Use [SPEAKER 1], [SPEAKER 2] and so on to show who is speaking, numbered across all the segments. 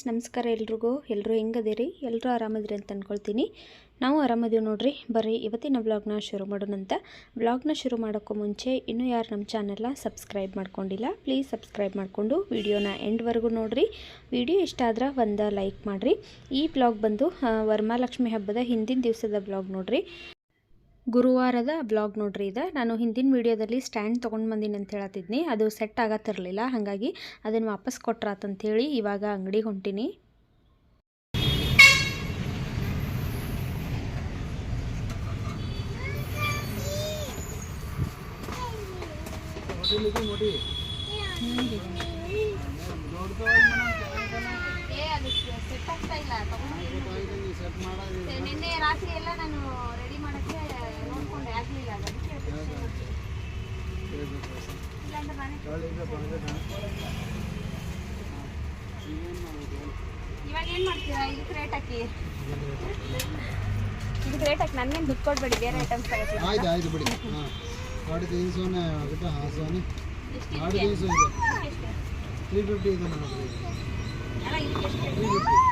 [SPEAKER 1] Friends, ನಮಸ್ಕಾರ ಎಲ್ರಿಗೂ. ಎಲ್ಲರೂ ಹೆಂಗದಿರಿ? ಎಲ್ಲರೂ ಆರಾಮದಿರಿ ಅಂತ ಅಂದ್ಕೊಳ್ತೀನಿ ನಾವು ಆರಾಮದೀವಿ ನೋಡ್ರಿ. ಬರ್ರಿ, ಇವತ್ತಿನ ಬ್ಲಾಗ್ನ ಶುರು ಮಾಡೋಣಂತ ಬ್ಲಾಗ್ನ ಶುರು ಮಾಡೋಕ್ಕೂ ಮುಂಚೆ ಇನ್ನೂ ಯಾರು ನಮ್ಮ ಚಾನೆಲ್ನ ಸಬ್ಸ್ಕ್ರೈಬ್ ಮಾಡ್ಕೊಂಡಿಲ್ಲ ಪ್ಲೀಸ್ ಸಬ್ಸ್ಕ್ರೈಬ್ ಮಾಡಿಕೊಂಡು ವಿಡಿಯೋನ ಎಂಡ್ವರೆಗೂ ನೋಡಿರಿ. ವಿಡಿಯೋ ಇಷ್ಟ ಆದ್ರೆ ಒಂದು ಲೈಕ್ ಮಾಡಿರಿ. ಈ ಬ್ಲಾಗ್ ಬಂದು ವರ್ಮಾಲಕ್ಷ್ಮಿ ಹಬ್ಬದ ಹಿಂದಿನ ದಿವಸದ ಬ್ಲಾಗ್ ನೋಡ್ರಿ. ಗುರುವಾರದ ಬ್ಲಾಗ್ ನೋಡ್ರಿ ಇದು. ನಾನು ಹಿಂದಿನ ವೀಡಿಯೋದಲ್ಲಿ ಸ್ಟ್ಯಾಂಡ್ ತೊಗೊಂಡು ಬಂದೀನಿ ಅಂತ ಹೇಳತ್ತಿದ್ನಿ. ಅದು ಸೆಟ್ ಆಗತ್ತಿರಲಿಲ್ಲ. ಹಾಗಾಗಿ ಅದನ್ನು ವಾಪಸ್ ಕೊಟ್ರಾತಂಥೇಳಿ ಇವಾಗ ಅಂಗಡಿಗೆ ಹೊಂಟೀನಿ. ರಾತ್ರಿ ಎಲ್ಲ ನಾನು ಮಾಡೋಕ್ಕೆ ನೋಡ್ಕೊಂಡೆ ಆಗಲಿಲ್ಲ ಅದಕ್ಕೆ ಇಲ್ಲಾಂದ್ರೆ ನಾನೇ ಇವಾಗ ಏನು ಮಾಡ್ತೀರಾ ಇದಕ್ಕೆ ರೇಟ್ ಹಾಕಿ ಇದಕ್ಕೆ ರೇಟ್ ಹಾಕಿ ನನಗೇನು ದುಡ್ಡು ಕೊಡಬೇಡಿ ಬೇರೆ ಐಟಮ್ಸ್ ತಗೋತೀನಿ
[SPEAKER 2] ಆಯ್ತು ಆಯ್ತು ಬಿಡಿ ಹಾಂ ಸಾಡೆ ತೀನ್ ಸೋನೆ ಆಗುತ್ತೆ ಹಾಂ ಸೋನೆ
[SPEAKER 1] ಎಷ್ಟು
[SPEAKER 2] ಸಾಡೆ ತೀನ್ ಸೋ ಇದೆ
[SPEAKER 1] ಎಷ್ಟು
[SPEAKER 2] ತ್ರೀ ಫಿಫ್ಟಿ ಇದೆ ನೋಡ್ರಿ
[SPEAKER 1] ಅಲ್ಲ ಇದಕ್ಕೆ ಎಷ್ಟು
[SPEAKER 2] ತ್ರೀ ಫಿಫ್ಟಿ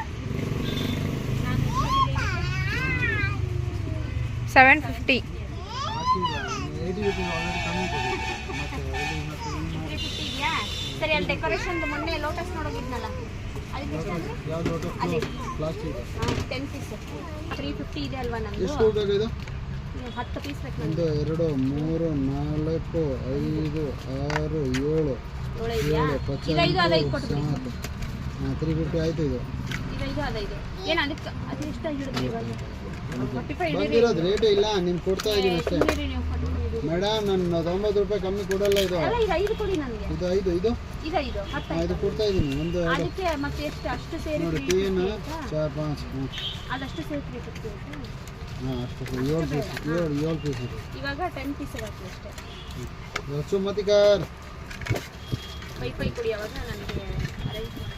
[SPEAKER 1] ನಂದು?
[SPEAKER 2] ಫಿಫ್ಟಿ
[SPEAKER 1] ನೀವು ಹತ್ತು ಪೀಸ್ ಬೇಕು
[SPEAKER 2] ಒಂದು
[SPEAKER 1] ನಂದು
[SPEAKER 2] ಎರಡು ಮೂರು ನಾಲ್ಕು ಐದು ಆರು ಏಳು.
[SPEAKER 1] ಏಳು
[SPEAKER 2] ಹಾಂ ತ್ರೀ ಫಿಫ್ಟಿ ಆಯ್ತು ಇದು.
[SPEAKER 1] ಏನು ಅದಕ್ಕೆ ಅದು ಎಷ್ಟು
[SPEAKER 2] ಬಂದಿರೋದು ರೇಟೇ ಇಲ್ಲ ನಿಮ್ಗೆ ಕೊಡ್ತಾ ಇದ್ದೀನಿ ಅಷ್ಟೇ. ಮೇಡಮ್ ನಾನು ತೊಂಬತ್ತು ರೂಪಾಯಿ ಕಮ್ಮಿ ಕೊಡಲ್ಲ ಇದು.
[SPEAKER 1] ಅಲ್ಲ ಇದು ಐದು ಕೊಡಿ ನನಗೆ.
[SPEAKER 2] ಇದು ಐದು ಇದು
[SPEAKER 1] ಇದು ಐದು ಹತ್ತು
[SPEAKER 2] ಕೊಡ್ತಾ ಇದ್ದೀನಿ ಒಂದು
[SPEAKER 1] ಅದಕ್ಕೆ ಮತ್ತೆ ಎಷ್ಟು ಅಷ್ಟು ಸೇರಿ
[SPEAKER 2] ನೋಡಿ
[SPEAKER 1] ಆಯ್ತಾ?
[SPEAKER 2] ಚಾರ್ ಪಾಂಚ್ ಹಾಂ
[SPEAKER 1] ಅದಷ್ಟು ಸೇರಿ ತ್ರೀ ಫಿಫ್ಟಿ
[SPEAKER 2] ಹಾಂ ಅಷ್ಟು ಏಳು ಪೀಸ್ ಏಳು ಏಳು ಪೀಸ್ ಇದೆ.
[SPEAKER 1] ಇವಾಗ ಟೆನ್ ಪೀಸ್ ಹಾಕಿ ಅಷ್ಟೇ.
[SPEAKER 2] ಹೆಚ್ಚು ಮತಿಕಾರ್
[SPEAKER 1] ಪೈ ಪೈ ಕೊಡಿ ಅವಾಗ ನನಗೆ ಅರೇಂಜ್ ಮಾಡಿ.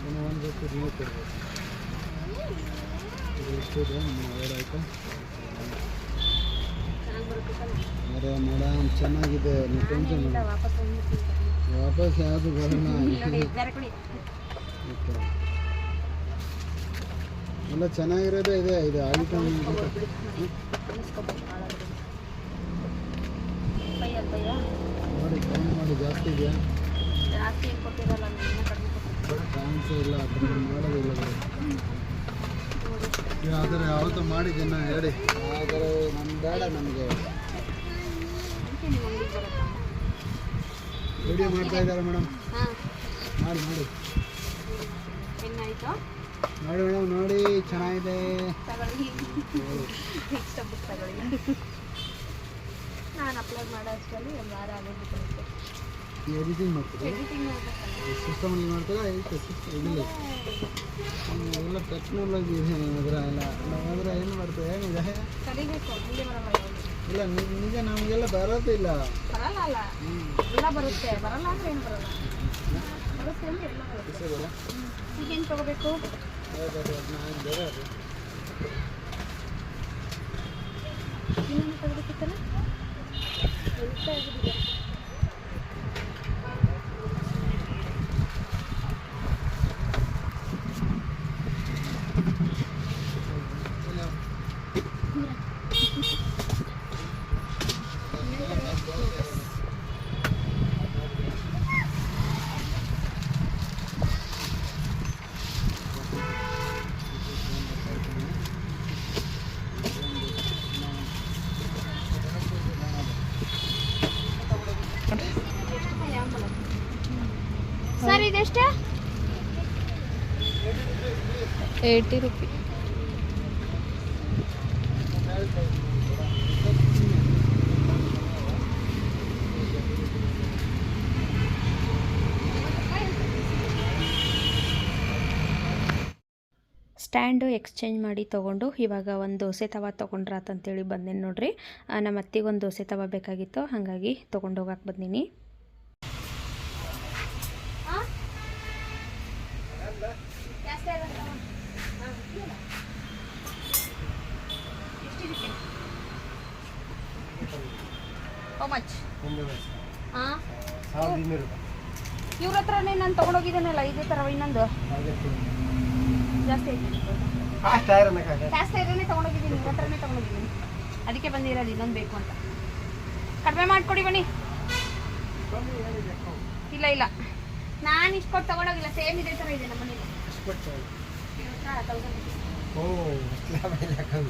[SPEAKER 2] ಇನ್ನು ಒಂದು ನೀವು ಕೊಡ್ಬೇಕು ಎಷ್ಟಿದೆ ಆಯ್ತಾ ಅರೆ ಮೇಡಮ್ ಚೆನ್ನಾಗಿದೆ
[SPEAKER 1] ವಾಪಸ್
[SPEAKER 2] ಯಾವುದು ಬರೋಣ? ಎಲ್ಲ ಚೆನ್ನಾಗಿರೋದೇ ಇದೆ ಇದು
[SPEAKER 1] ಅದು
[SPEAKER 2] ನೋಡಿ ಕಮ್ಮಿ ಮಾಡಿ ಜಾಸ್ತಿ ಇದೆಯಾ?
[SPEAKER 1] ಜಾಸ್ತಿ ಕೊಟ್ಟಿರಲ್ಲ
[SPEAKER 2] ಚಾನ್ಸೇ ಇಲ್ಲ ಮಾಡೋದಿಲ್ಲ. ಆದರೆ ಯಾವತ್ತೂ ಮಾಡಿದ್ದೀನ ಹೇಳಿ. ಆದರೆ ನಮ್ಮ ಬೇಡ ನಮಗೆ ವಿಡಿಯೋ ಮಾಡ್ತಾ ಇದ್ದಾರೆ ಮೇಡಮ್
[SPEAKER 1] ಹಾಂ.
[SPEAKER 2] ಮಾಡಿ ಮಾಡಿ. ನೋಡಿ ಮೇಡಮ್ ನೋಡಿ ಚೆನ್ನಾಗಿದೆ.
[SPEAKER 1] ನಾನು ಅಪ್ಲೋಡ್ ಮಾಡೋ ಅಷ್ಟರಲ್ಲಿ ಒಂದು ವಾರ
[SPEAKER 2] ಎಡಿಟಿಂಗ್ ಮಾಡ್ತೀರಿ?
[SPEAKER 1] ಮಾಡ್ಬೇಕಲ್ಲ.
[SPEAKER 2] ಸಿಸ್ಟಮಲ್ಲಿ ಮಾಡ್ತೀರಾ? ಇದಿಲ್ಲ ಎಲ್ಲ ಟೆಕ್ನಾಲಜಿ ಇದೆ ಅದರ ಎಲ್ಲ. ನಾವಂದ್ರೆ ಏನು ಮಾಡ್ತೇವೆ ಏನಿದೆ? ಇಲ್ಲ ನಿಜ ನಮಗೆಲ್ಲ ಬರೋದಿಲ್ಲ
[SPEAKER 1] ಬರುತ್ತೆ. ಬರಲ್ಲ ಅಂದ್ರೆ ಏನು ಬರಲ್ಲ. ಈಗೇನು ತಗೋಬೇಕು? ಇನ್ನೊಂದು ತಗೋಬೇಕಿತ್ತಲ್ಲ ಎಂತ ಆಗಿದೆ ಸರ್ ಇದೆಷ್ಟು?
[SPEAKER 3] ಏಯ್ಟಿ ರುಪಿ
[SPEAKER 1] ಸ್ಟ್ಯಾಂಡು ಎಕ್ಸ್ಚೇಂಜ್ ಮಾಡಿ ತೊಗೊಂಡು ಇವಾಗ ಒಂದು ದೋಸೆ ತವ ತೊಗೊಂಡ್ರಾತಂತೇಳಿ ಬಂದೇನು ನೋಡ್ರಿ. ನಮ್ಮ ಅತ್ತಿಗೆ ಒಂದು ದೋಸೆ ತವ ಬೇಕಾಗಿತ್ತು ಹಾಗಾಗಿ ತೊಗೊಂಡೋಗಕ್ಕೆ ಬಂದೀನಿ How much? ಹಾಂ
[SPEAKER 2] ಸಾವಿರದ ಇನ್ನೂರು
[SPEAKER 1] ಇವ್ರ ಹತ್ರನೇ ನಾನು ತಗೊಂಡೋಗಿದ್ದೇನಲ್ಲ ಇದೇ ಥರ ಇನ್ನೊಂದು. ಜಾಸ್ತಿ ಜಾಸ್ತಿ ಇರೋನೇ ತಗೊಂಡೋಗಿದ್ದೀನಿ ನಿಮ್ಮ ಹತ್ರನೇ ತೊಗೊಂಡೋಗಿದ್ದೀನಿ. ಅದಕ್ಕೆ ಬಂದಿರೋದು ಇನ್ನೊಂದು ಬೇಕು ಅಂತ. ಕಡಿಮೆ ಮಾಡಿಕೊಡಿ ಬನ್ನಿ. ಇಲ್ಲ ಇಲ್ಲ. ನಾನು ಇಷ್ಟು ಕೊಟ್ಟು ತಗೊಂಡೋಗಿಲ್ಲ ಸೇಮ್ ಇದೇ ಥರ ಇದೆ ನಮ್ಮ ಮನೇಲಿ
[SPEAKER 2] ಓ.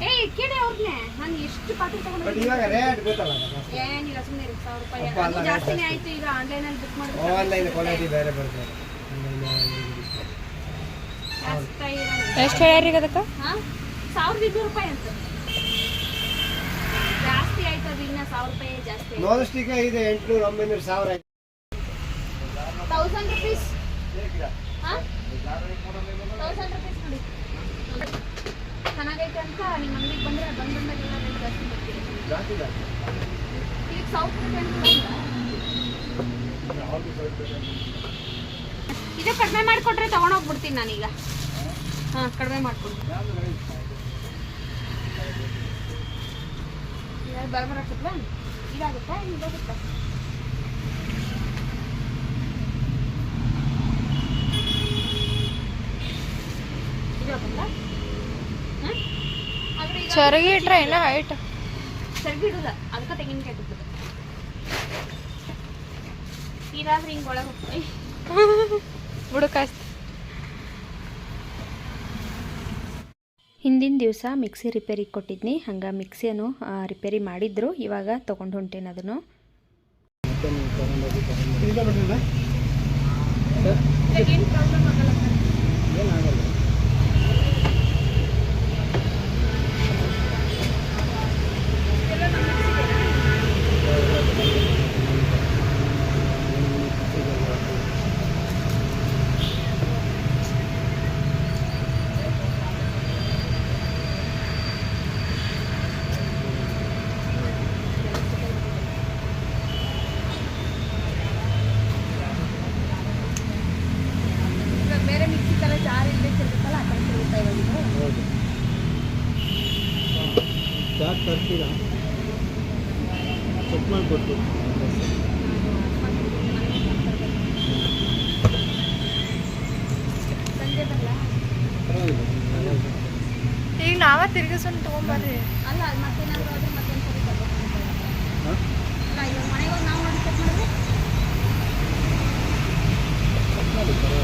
[SPEAKER 1] ಏಯ್ ಕೇಳಿ ಅವ್ರನ್ನೇ ನಾನು ಎಷ್ಟು ಪಾತ್ರೆ
[SPEAKER 2] ಬಟ್
[SPEAKER 1] ತೊಗೊಂಡೋಗಿದ್ದೀನಿ
[SPEAKER 2] ಇವಾಗ ರೇಟ್ ಗೊತ್ತಲ್ಲ ಜಾಸ್ತಿ.
[SPEAKER 1] ಏನಿಲ್ಲ ಸುಮ್ಮನೆ ಸಾವಿರ ರೂಪಾಯಿ.
[SPEAKER 2] ಅಪ್ಪ, ಅಲ್ಲ,
[SPEAKER 1] ಅದು ಜಾಸ್ತಿನೇ
[SPEAKER 2] ಜಾಸ್ತಿ.
[SPEAKER 1] ಆಯಿತು ಈಗ ಆನ್ಲೈನಲ್ಲಿ ಬುಕ್ ಮಾಡಿದ್ರೆ
[SPEAKER 2] ಆನ್ಲೈನ್ ಕ್ವಾಲಿಟಿ ಬೇರೆ ಬರ್ತದೆ
[SPEAKER 1] ಜಾಸ್ತಿ.
[SPEAKER 3] ಎಷ್ಟು ಹೇಳ್ಯಾರಿ ಅದಕ್ಕೆ?
[SPEAKER 1] ಹಾಂ? ಸಾವಿರದ ಇನ್ನೂರು ರೂಪಾಯಿ ಅಂತ. ಜಾಸ್ತಿ ಆಯ್ತು ಅದು ಇನ್ನ ಸಾವಿರ ರೂಪಾಯಿ ಜಾಸ್ತಿ ಆಯ್ತು.
[SPEAKER 2] ನೋನ್ ಸ್ಟಿಕ್ ಇದೆ ಎಂಟ್ನೂರು ಒಂಬೈನೂರು ಸಾವಿರ ಆಯ್ತು.
[SPEAKER 1] ತೌಸಂಡ್ ರುಪೀಸ್ ಹಾಂ? ತೌಸಂಡ್ ರುಪೀಸ್ ನೋಡಿ. ಚೆನ್ನಾಗೈತೆ ಅಂತ ನಿಮ್ಮ ಅಂಗಡಿಗೆ ಬಂದರೆ ಬಂದು ಬಂದಾಗೆಲ್ಲ ರೇಟ್ ಜಾಸ್ತಿ ಬರ್ತೀವಿ
[SPEAKER 2] ಜಾಸ್ತಿ ಜಾಸ್ತಿ.
[SPEAKER 1] ಈಗ ಸೌತ್ ಇದು ಕಡಿಮೆ ಮಾಡಿಕೊಟ್ರೆ ತೊಗೊಂಡೋಗ್ಬಿಡ್ತೀನಿ ನಾನೀಗ. ಹಾಂ ಕಡಿಮೆ ಮಾಡಿಕೊಡ್ತೀನಿ ಬರಬರಾಗ್ತದ್ವಾ ಇದಾಗುತ್ತಾ? ಇದಾಗುತ್ತಾ ಇದಾಗುತ್ತಾ
[SPEAKER 3] ಚರಗಿ ಇಟ್ರೆ ಏನೋ ಹೈಟ್
[SPEAKER 1] ಸರಿಗಿ ಇಡುದ ಅದಕ್ಕೆ ತೆಂಗಿನಕಾಯಿ ಬಿಡ್ತದೆ ಇದಾದ್ರೆ ಹಿಂಗೆ ಒಳಗೆ ಹೋಗ್ತದೆ
[SPEAKER 3] ಬುಡಕಾಸ್ತಿ
[SPEAKER 1] ಹಿಂದಿನ ದಿವಸ ಮಿಕ್ಸಿ ರಿಪೇರಿ ಕೊಟ್ಟಿದ್ನಿ ಹಂಗೆ ಮಿಕ್ಸಿಯನ್ನು ರಿಪೇರಿ ಮಾಡಿದ್ರು ಇವಾಗ ತೊಗೊಂಡು ಹೊಂಟೇನೆ ಅದನ್ನು.
[SPEAKER 2] ಮತ್ತೆ ನೀವು ತಗೊಂಡೋಗಿ ತಗೊಂಡು ಈಗ ಬಿಟ್ಟಿಲ್ಲ ಏನಾಗಲ್ಲ
[SPEAKER 1] ಬೇರೆ ಮಿಕ್ಸಿ ಥರ ಜಾರ್ ಇರ್ಬೇಕಿರುತ್ತಲ್ಲ ಆ ಥರ ತಿರುಗುತ್ತಾ ಇವಾಗ
[SPEAKER 2] ಹೌದು ಚಾಟ್ ತರ್ತೀರಾ ಚೆಕ್ ಮಾಡಿಕೊಟ್ಟು
[SPEAKER 1] ಸಂಜೆ ಬರಲ್ಲ
[SPEAKER 2] ಪರವಾಗಿಲ್ಲ
[SPEAKER 3] ಈಗ ನಾವ ತಿರ್ಗಿಸ್ಕೊಂಡು ತೊಗೊಂಬರ್ರಿ
[SPEAKER 1] ಅಲ್ಲ ಮತ್ತೇನಾದ್ರು ಆದ್ರೆ ಮತ್ತೊಂದು ಸರಿ ಬರ್ಬೇಕು
[SPEAKER 2] ಹಾಂ
[SPEAKER 1] ಅಲ್ಲ ಇವಾಗ ಮನೆಗೆ ಹೋಗಿ ನಾವು ಚೆಕ್ ಮಾಡಿದ್ರೆ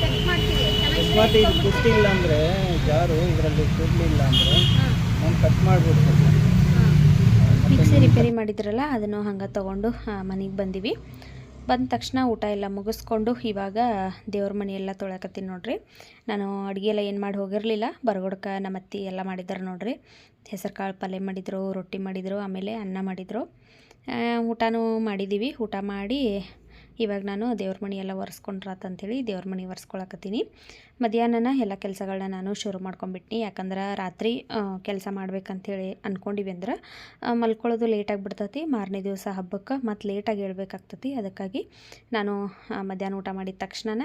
[SPEAKER 1] ಚೆಕ್ ಮಾಡ್ತೀವಿ
[SPEAKER 2] ಅಕಸ್ಮಾತ್ ಇದು ಕುಟ್ಟಿಲ್ಲ ಅಂದ್ರೆ ಜಾರು ಇದರಲ್ಲಿ ಕುಡ್ಲಿಲ್ಲ ಅಂದ್ರೆ ನಾನು ಕಟ್ ಮಾಡಿಬಿಡ್ತೀನಿ.
[SPEAKER 1] ರಿಪೇರಿ ಮಾಡಿದ್ರಲ್ಲ, ಅದನ್ನು ಹಂಗೆ ತೊಗೊಂಡು ಮನೆಗೆ ಬಂದೀವಿ. ಬಂದ ತಕ್ಷಣ ಊಟ ಎಲ್ಲ ಮುಗಿಸ್ಕೊಂಡು ಇವಾಗ ದೇವ್ರ ಮನೆ ಎಲ್ಲ ತೊಳಕತ್ತೀನಿ ನೋಡ್ರಿ. ನಾನು ಅಡುಗೆ ಎಲ್ಲ ಏನು ಮಾಡಿ ಹೋಗಿರಲಿಲ್ಲ, ಬರಗೊಡ್ಕ ನಮ್ಮ ಅತ್ತಿ ಎಲ್ಲ ಮಾಡಿದ್ದಾರೆ ನೋಡ್ರಿ. ಹೆಸರು ಕಾಳು ಪಲ್ಯ ಮಾಡಿದರು, ರೊಟ್ಟಿ ಮಾಡಿದರು, ಆಮೇಲೆ ಅನ್ನ ಮಾಡಿದರು. ಊಟನೂ ಮಾಡಿದ್ದೀವಿ ಊಟ ಮಾಡಿ ಇವಾಗ ನಾನು ದೇವ್ರ ಮನೆ ಎಲ್ಲ ಒರೆಸ್ಕೊಂಡ್ರಾತಂಥೇಳಿ ದೇವ್ರ ಮನೆ ಒರೆಸ್ಕೊಳಕತ್ತೀನಿ. ಮಧ್ಯಾಹ್ನನ ಎಲ್ಲ ಕೆಲಸಗಳನ್ನ ನಾನು ಶುರು ಮಾಡ್ಕೊಂಬಿಟ್ನಿ. ಯಾಕಂದ್ರೆ ರಾತ್ರಿ ಕೆಲಸ ಮಾಡ್ಬೇಕಂತೇಳಿ ಅಂದ್ಕೊಂಡಿವಿ ಅಂದ್ರೆ ಮಲ್ಕೊಳ್ಳೋದು ಲೇಟಾಗಿ ಬಿಡ್ತೈತಿ ಮಾರನೇ ದಿವಸ ಹಬ್ಬಕ್ಕೆ ಮತ್ತು ಲೇಟಾಗಿ ಹೇಳ್ಬೇಕಾಗ್ತತಿ. ಅದಕ್ಕಾಗಿ ನಾನು ಮಧ್ಯಾಹ್ನ ಊಟ ಮಾಡಿದ ತಕ್ಷಣ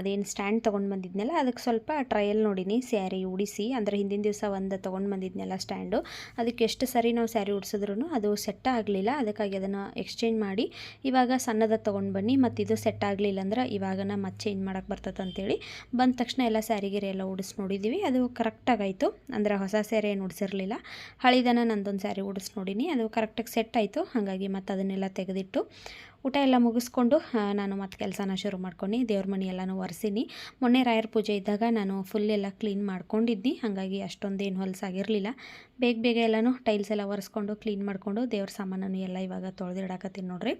[SPEAKER 1] ಅದೇನು ಸ್ಟ್ಯಾಂಡ್ ತೊಗೊಂಡು ಬಂದಿದ್ನಲ್ಲ ಅದಕ್ಕೆ ಸ್ವಲ್ಪ ಟ್ರಯಲ್ ನೋಡೀನಿ. ಸ್ಯಾರಿ ಉಡಿಸಿ, ಅಂದರೆ ಹಿಂದಿನ ದಿವಸ ಒಂದು ತೊಗೊಂಡು ಬಂದಿದ್ನಲ್ಲ ಸ್ಟ್ಯಾಂಡು ಅದಕ್ಕೆ ಎಷ್ಟು ಸರಿ ನಾವು ಸ್ಯಾರಿ ಉಡ್ಸಿದ್ರು ಅದು ಸೆಟ್ ಆಗಲಿಲ್ಲ. ಅದಕ್ಕಾಗಿ ಅದನ್ನು ಎಕ್ಸ್ಚೇಂಜ್ ಮಾಡಿ ಇವಾಗ ಸಣ್ಣದ ತೊಗೊಂಡು ಬನ್ನಿ. ಮತ್ತು ಇದು ಸೆಟ್ ಆಗಲಿಲ್ಲ ಅಂದ್ರೆ ಇವಾಗನ ಮತ್ತೆ ಚೇಂಜ್ ಮಾಡೋಕ್ಕೆ ಬರ್ತದೆ ಅಂತೇಳಿ ಬಂದ ತಕ್ಷಣ ಎಲ್ಲ ಸ್ಯಾರಿ ಗಿರಿ ಎಲ್ಲ ಉಡಿಸಿ ನೋಡಿದ್ದೀವಿ. ಅದು ಕರೆಕ್ಟಾಗಾಯಿತು ಅಂದರೆ ಹೊಸ ಸ್ಯಾರಿ ಏನು ಉಡಿಸಿರಲಿಲ್ಲ. ಹಳಿದನ ನಂದೊಂದು ಸ್ಯಾರಿ ಉಡಿಸಿ ನೋಡೀನಿ. ಅದು ಕರೆಕ್ಟಾಗಿ ಸೆಟ್ ಆಯಿತು. ಹಾಗಾಗಿ ಮತ್ತು ಅದನ್ನೆಲ್ಲ ತೆಗೆದಿಟ್ಟು ಊಟ ಎಲ್ಲ ಮುಗಿಸ್ಕೊಂಡು ನಾನು ಮತ್ತೆ ಕೆಲಸನ ಶುರು ಮಾಡ್ಕೊಂಡು ದೇವ್ರ ಮನೆ ಎಲ್ಲನೂ ಒರೆಸೀನಿ. ಮೊನ್ನೆ ರಾಯರ ಪೂಜೆ ಇದ್ದಾಗ ನಾನು ಫುಲ್ ಎಲ್ಲ ಕ್ಲೀನ್ ಮಾಡ್ಕೊಂಡಿದ್ನಿ. ಹಾಗಾಗಿ ಅಷ್ಟೊಂದೇನು ಹೊಲಸಾಗಿರಲಿಲ್ಲ ಬೇಗ ಬೇಗ ಎಲ್ಲನೂ ಟೈಲ್ಸ್ ಎಲ್ಲ ಒರೆಸ್ಕೊಂಡು ಕ್ಲೀನ್ ಮಾಡಿಕೊಂಡು ದೇವ್ರ ಸಾಮಾನನ್ನು ಎಲ್ಲ ಇವಾಗ ತೊಳೆದಿಡಾಕತ್ತೀನಿ ನೋಡಿರಿ.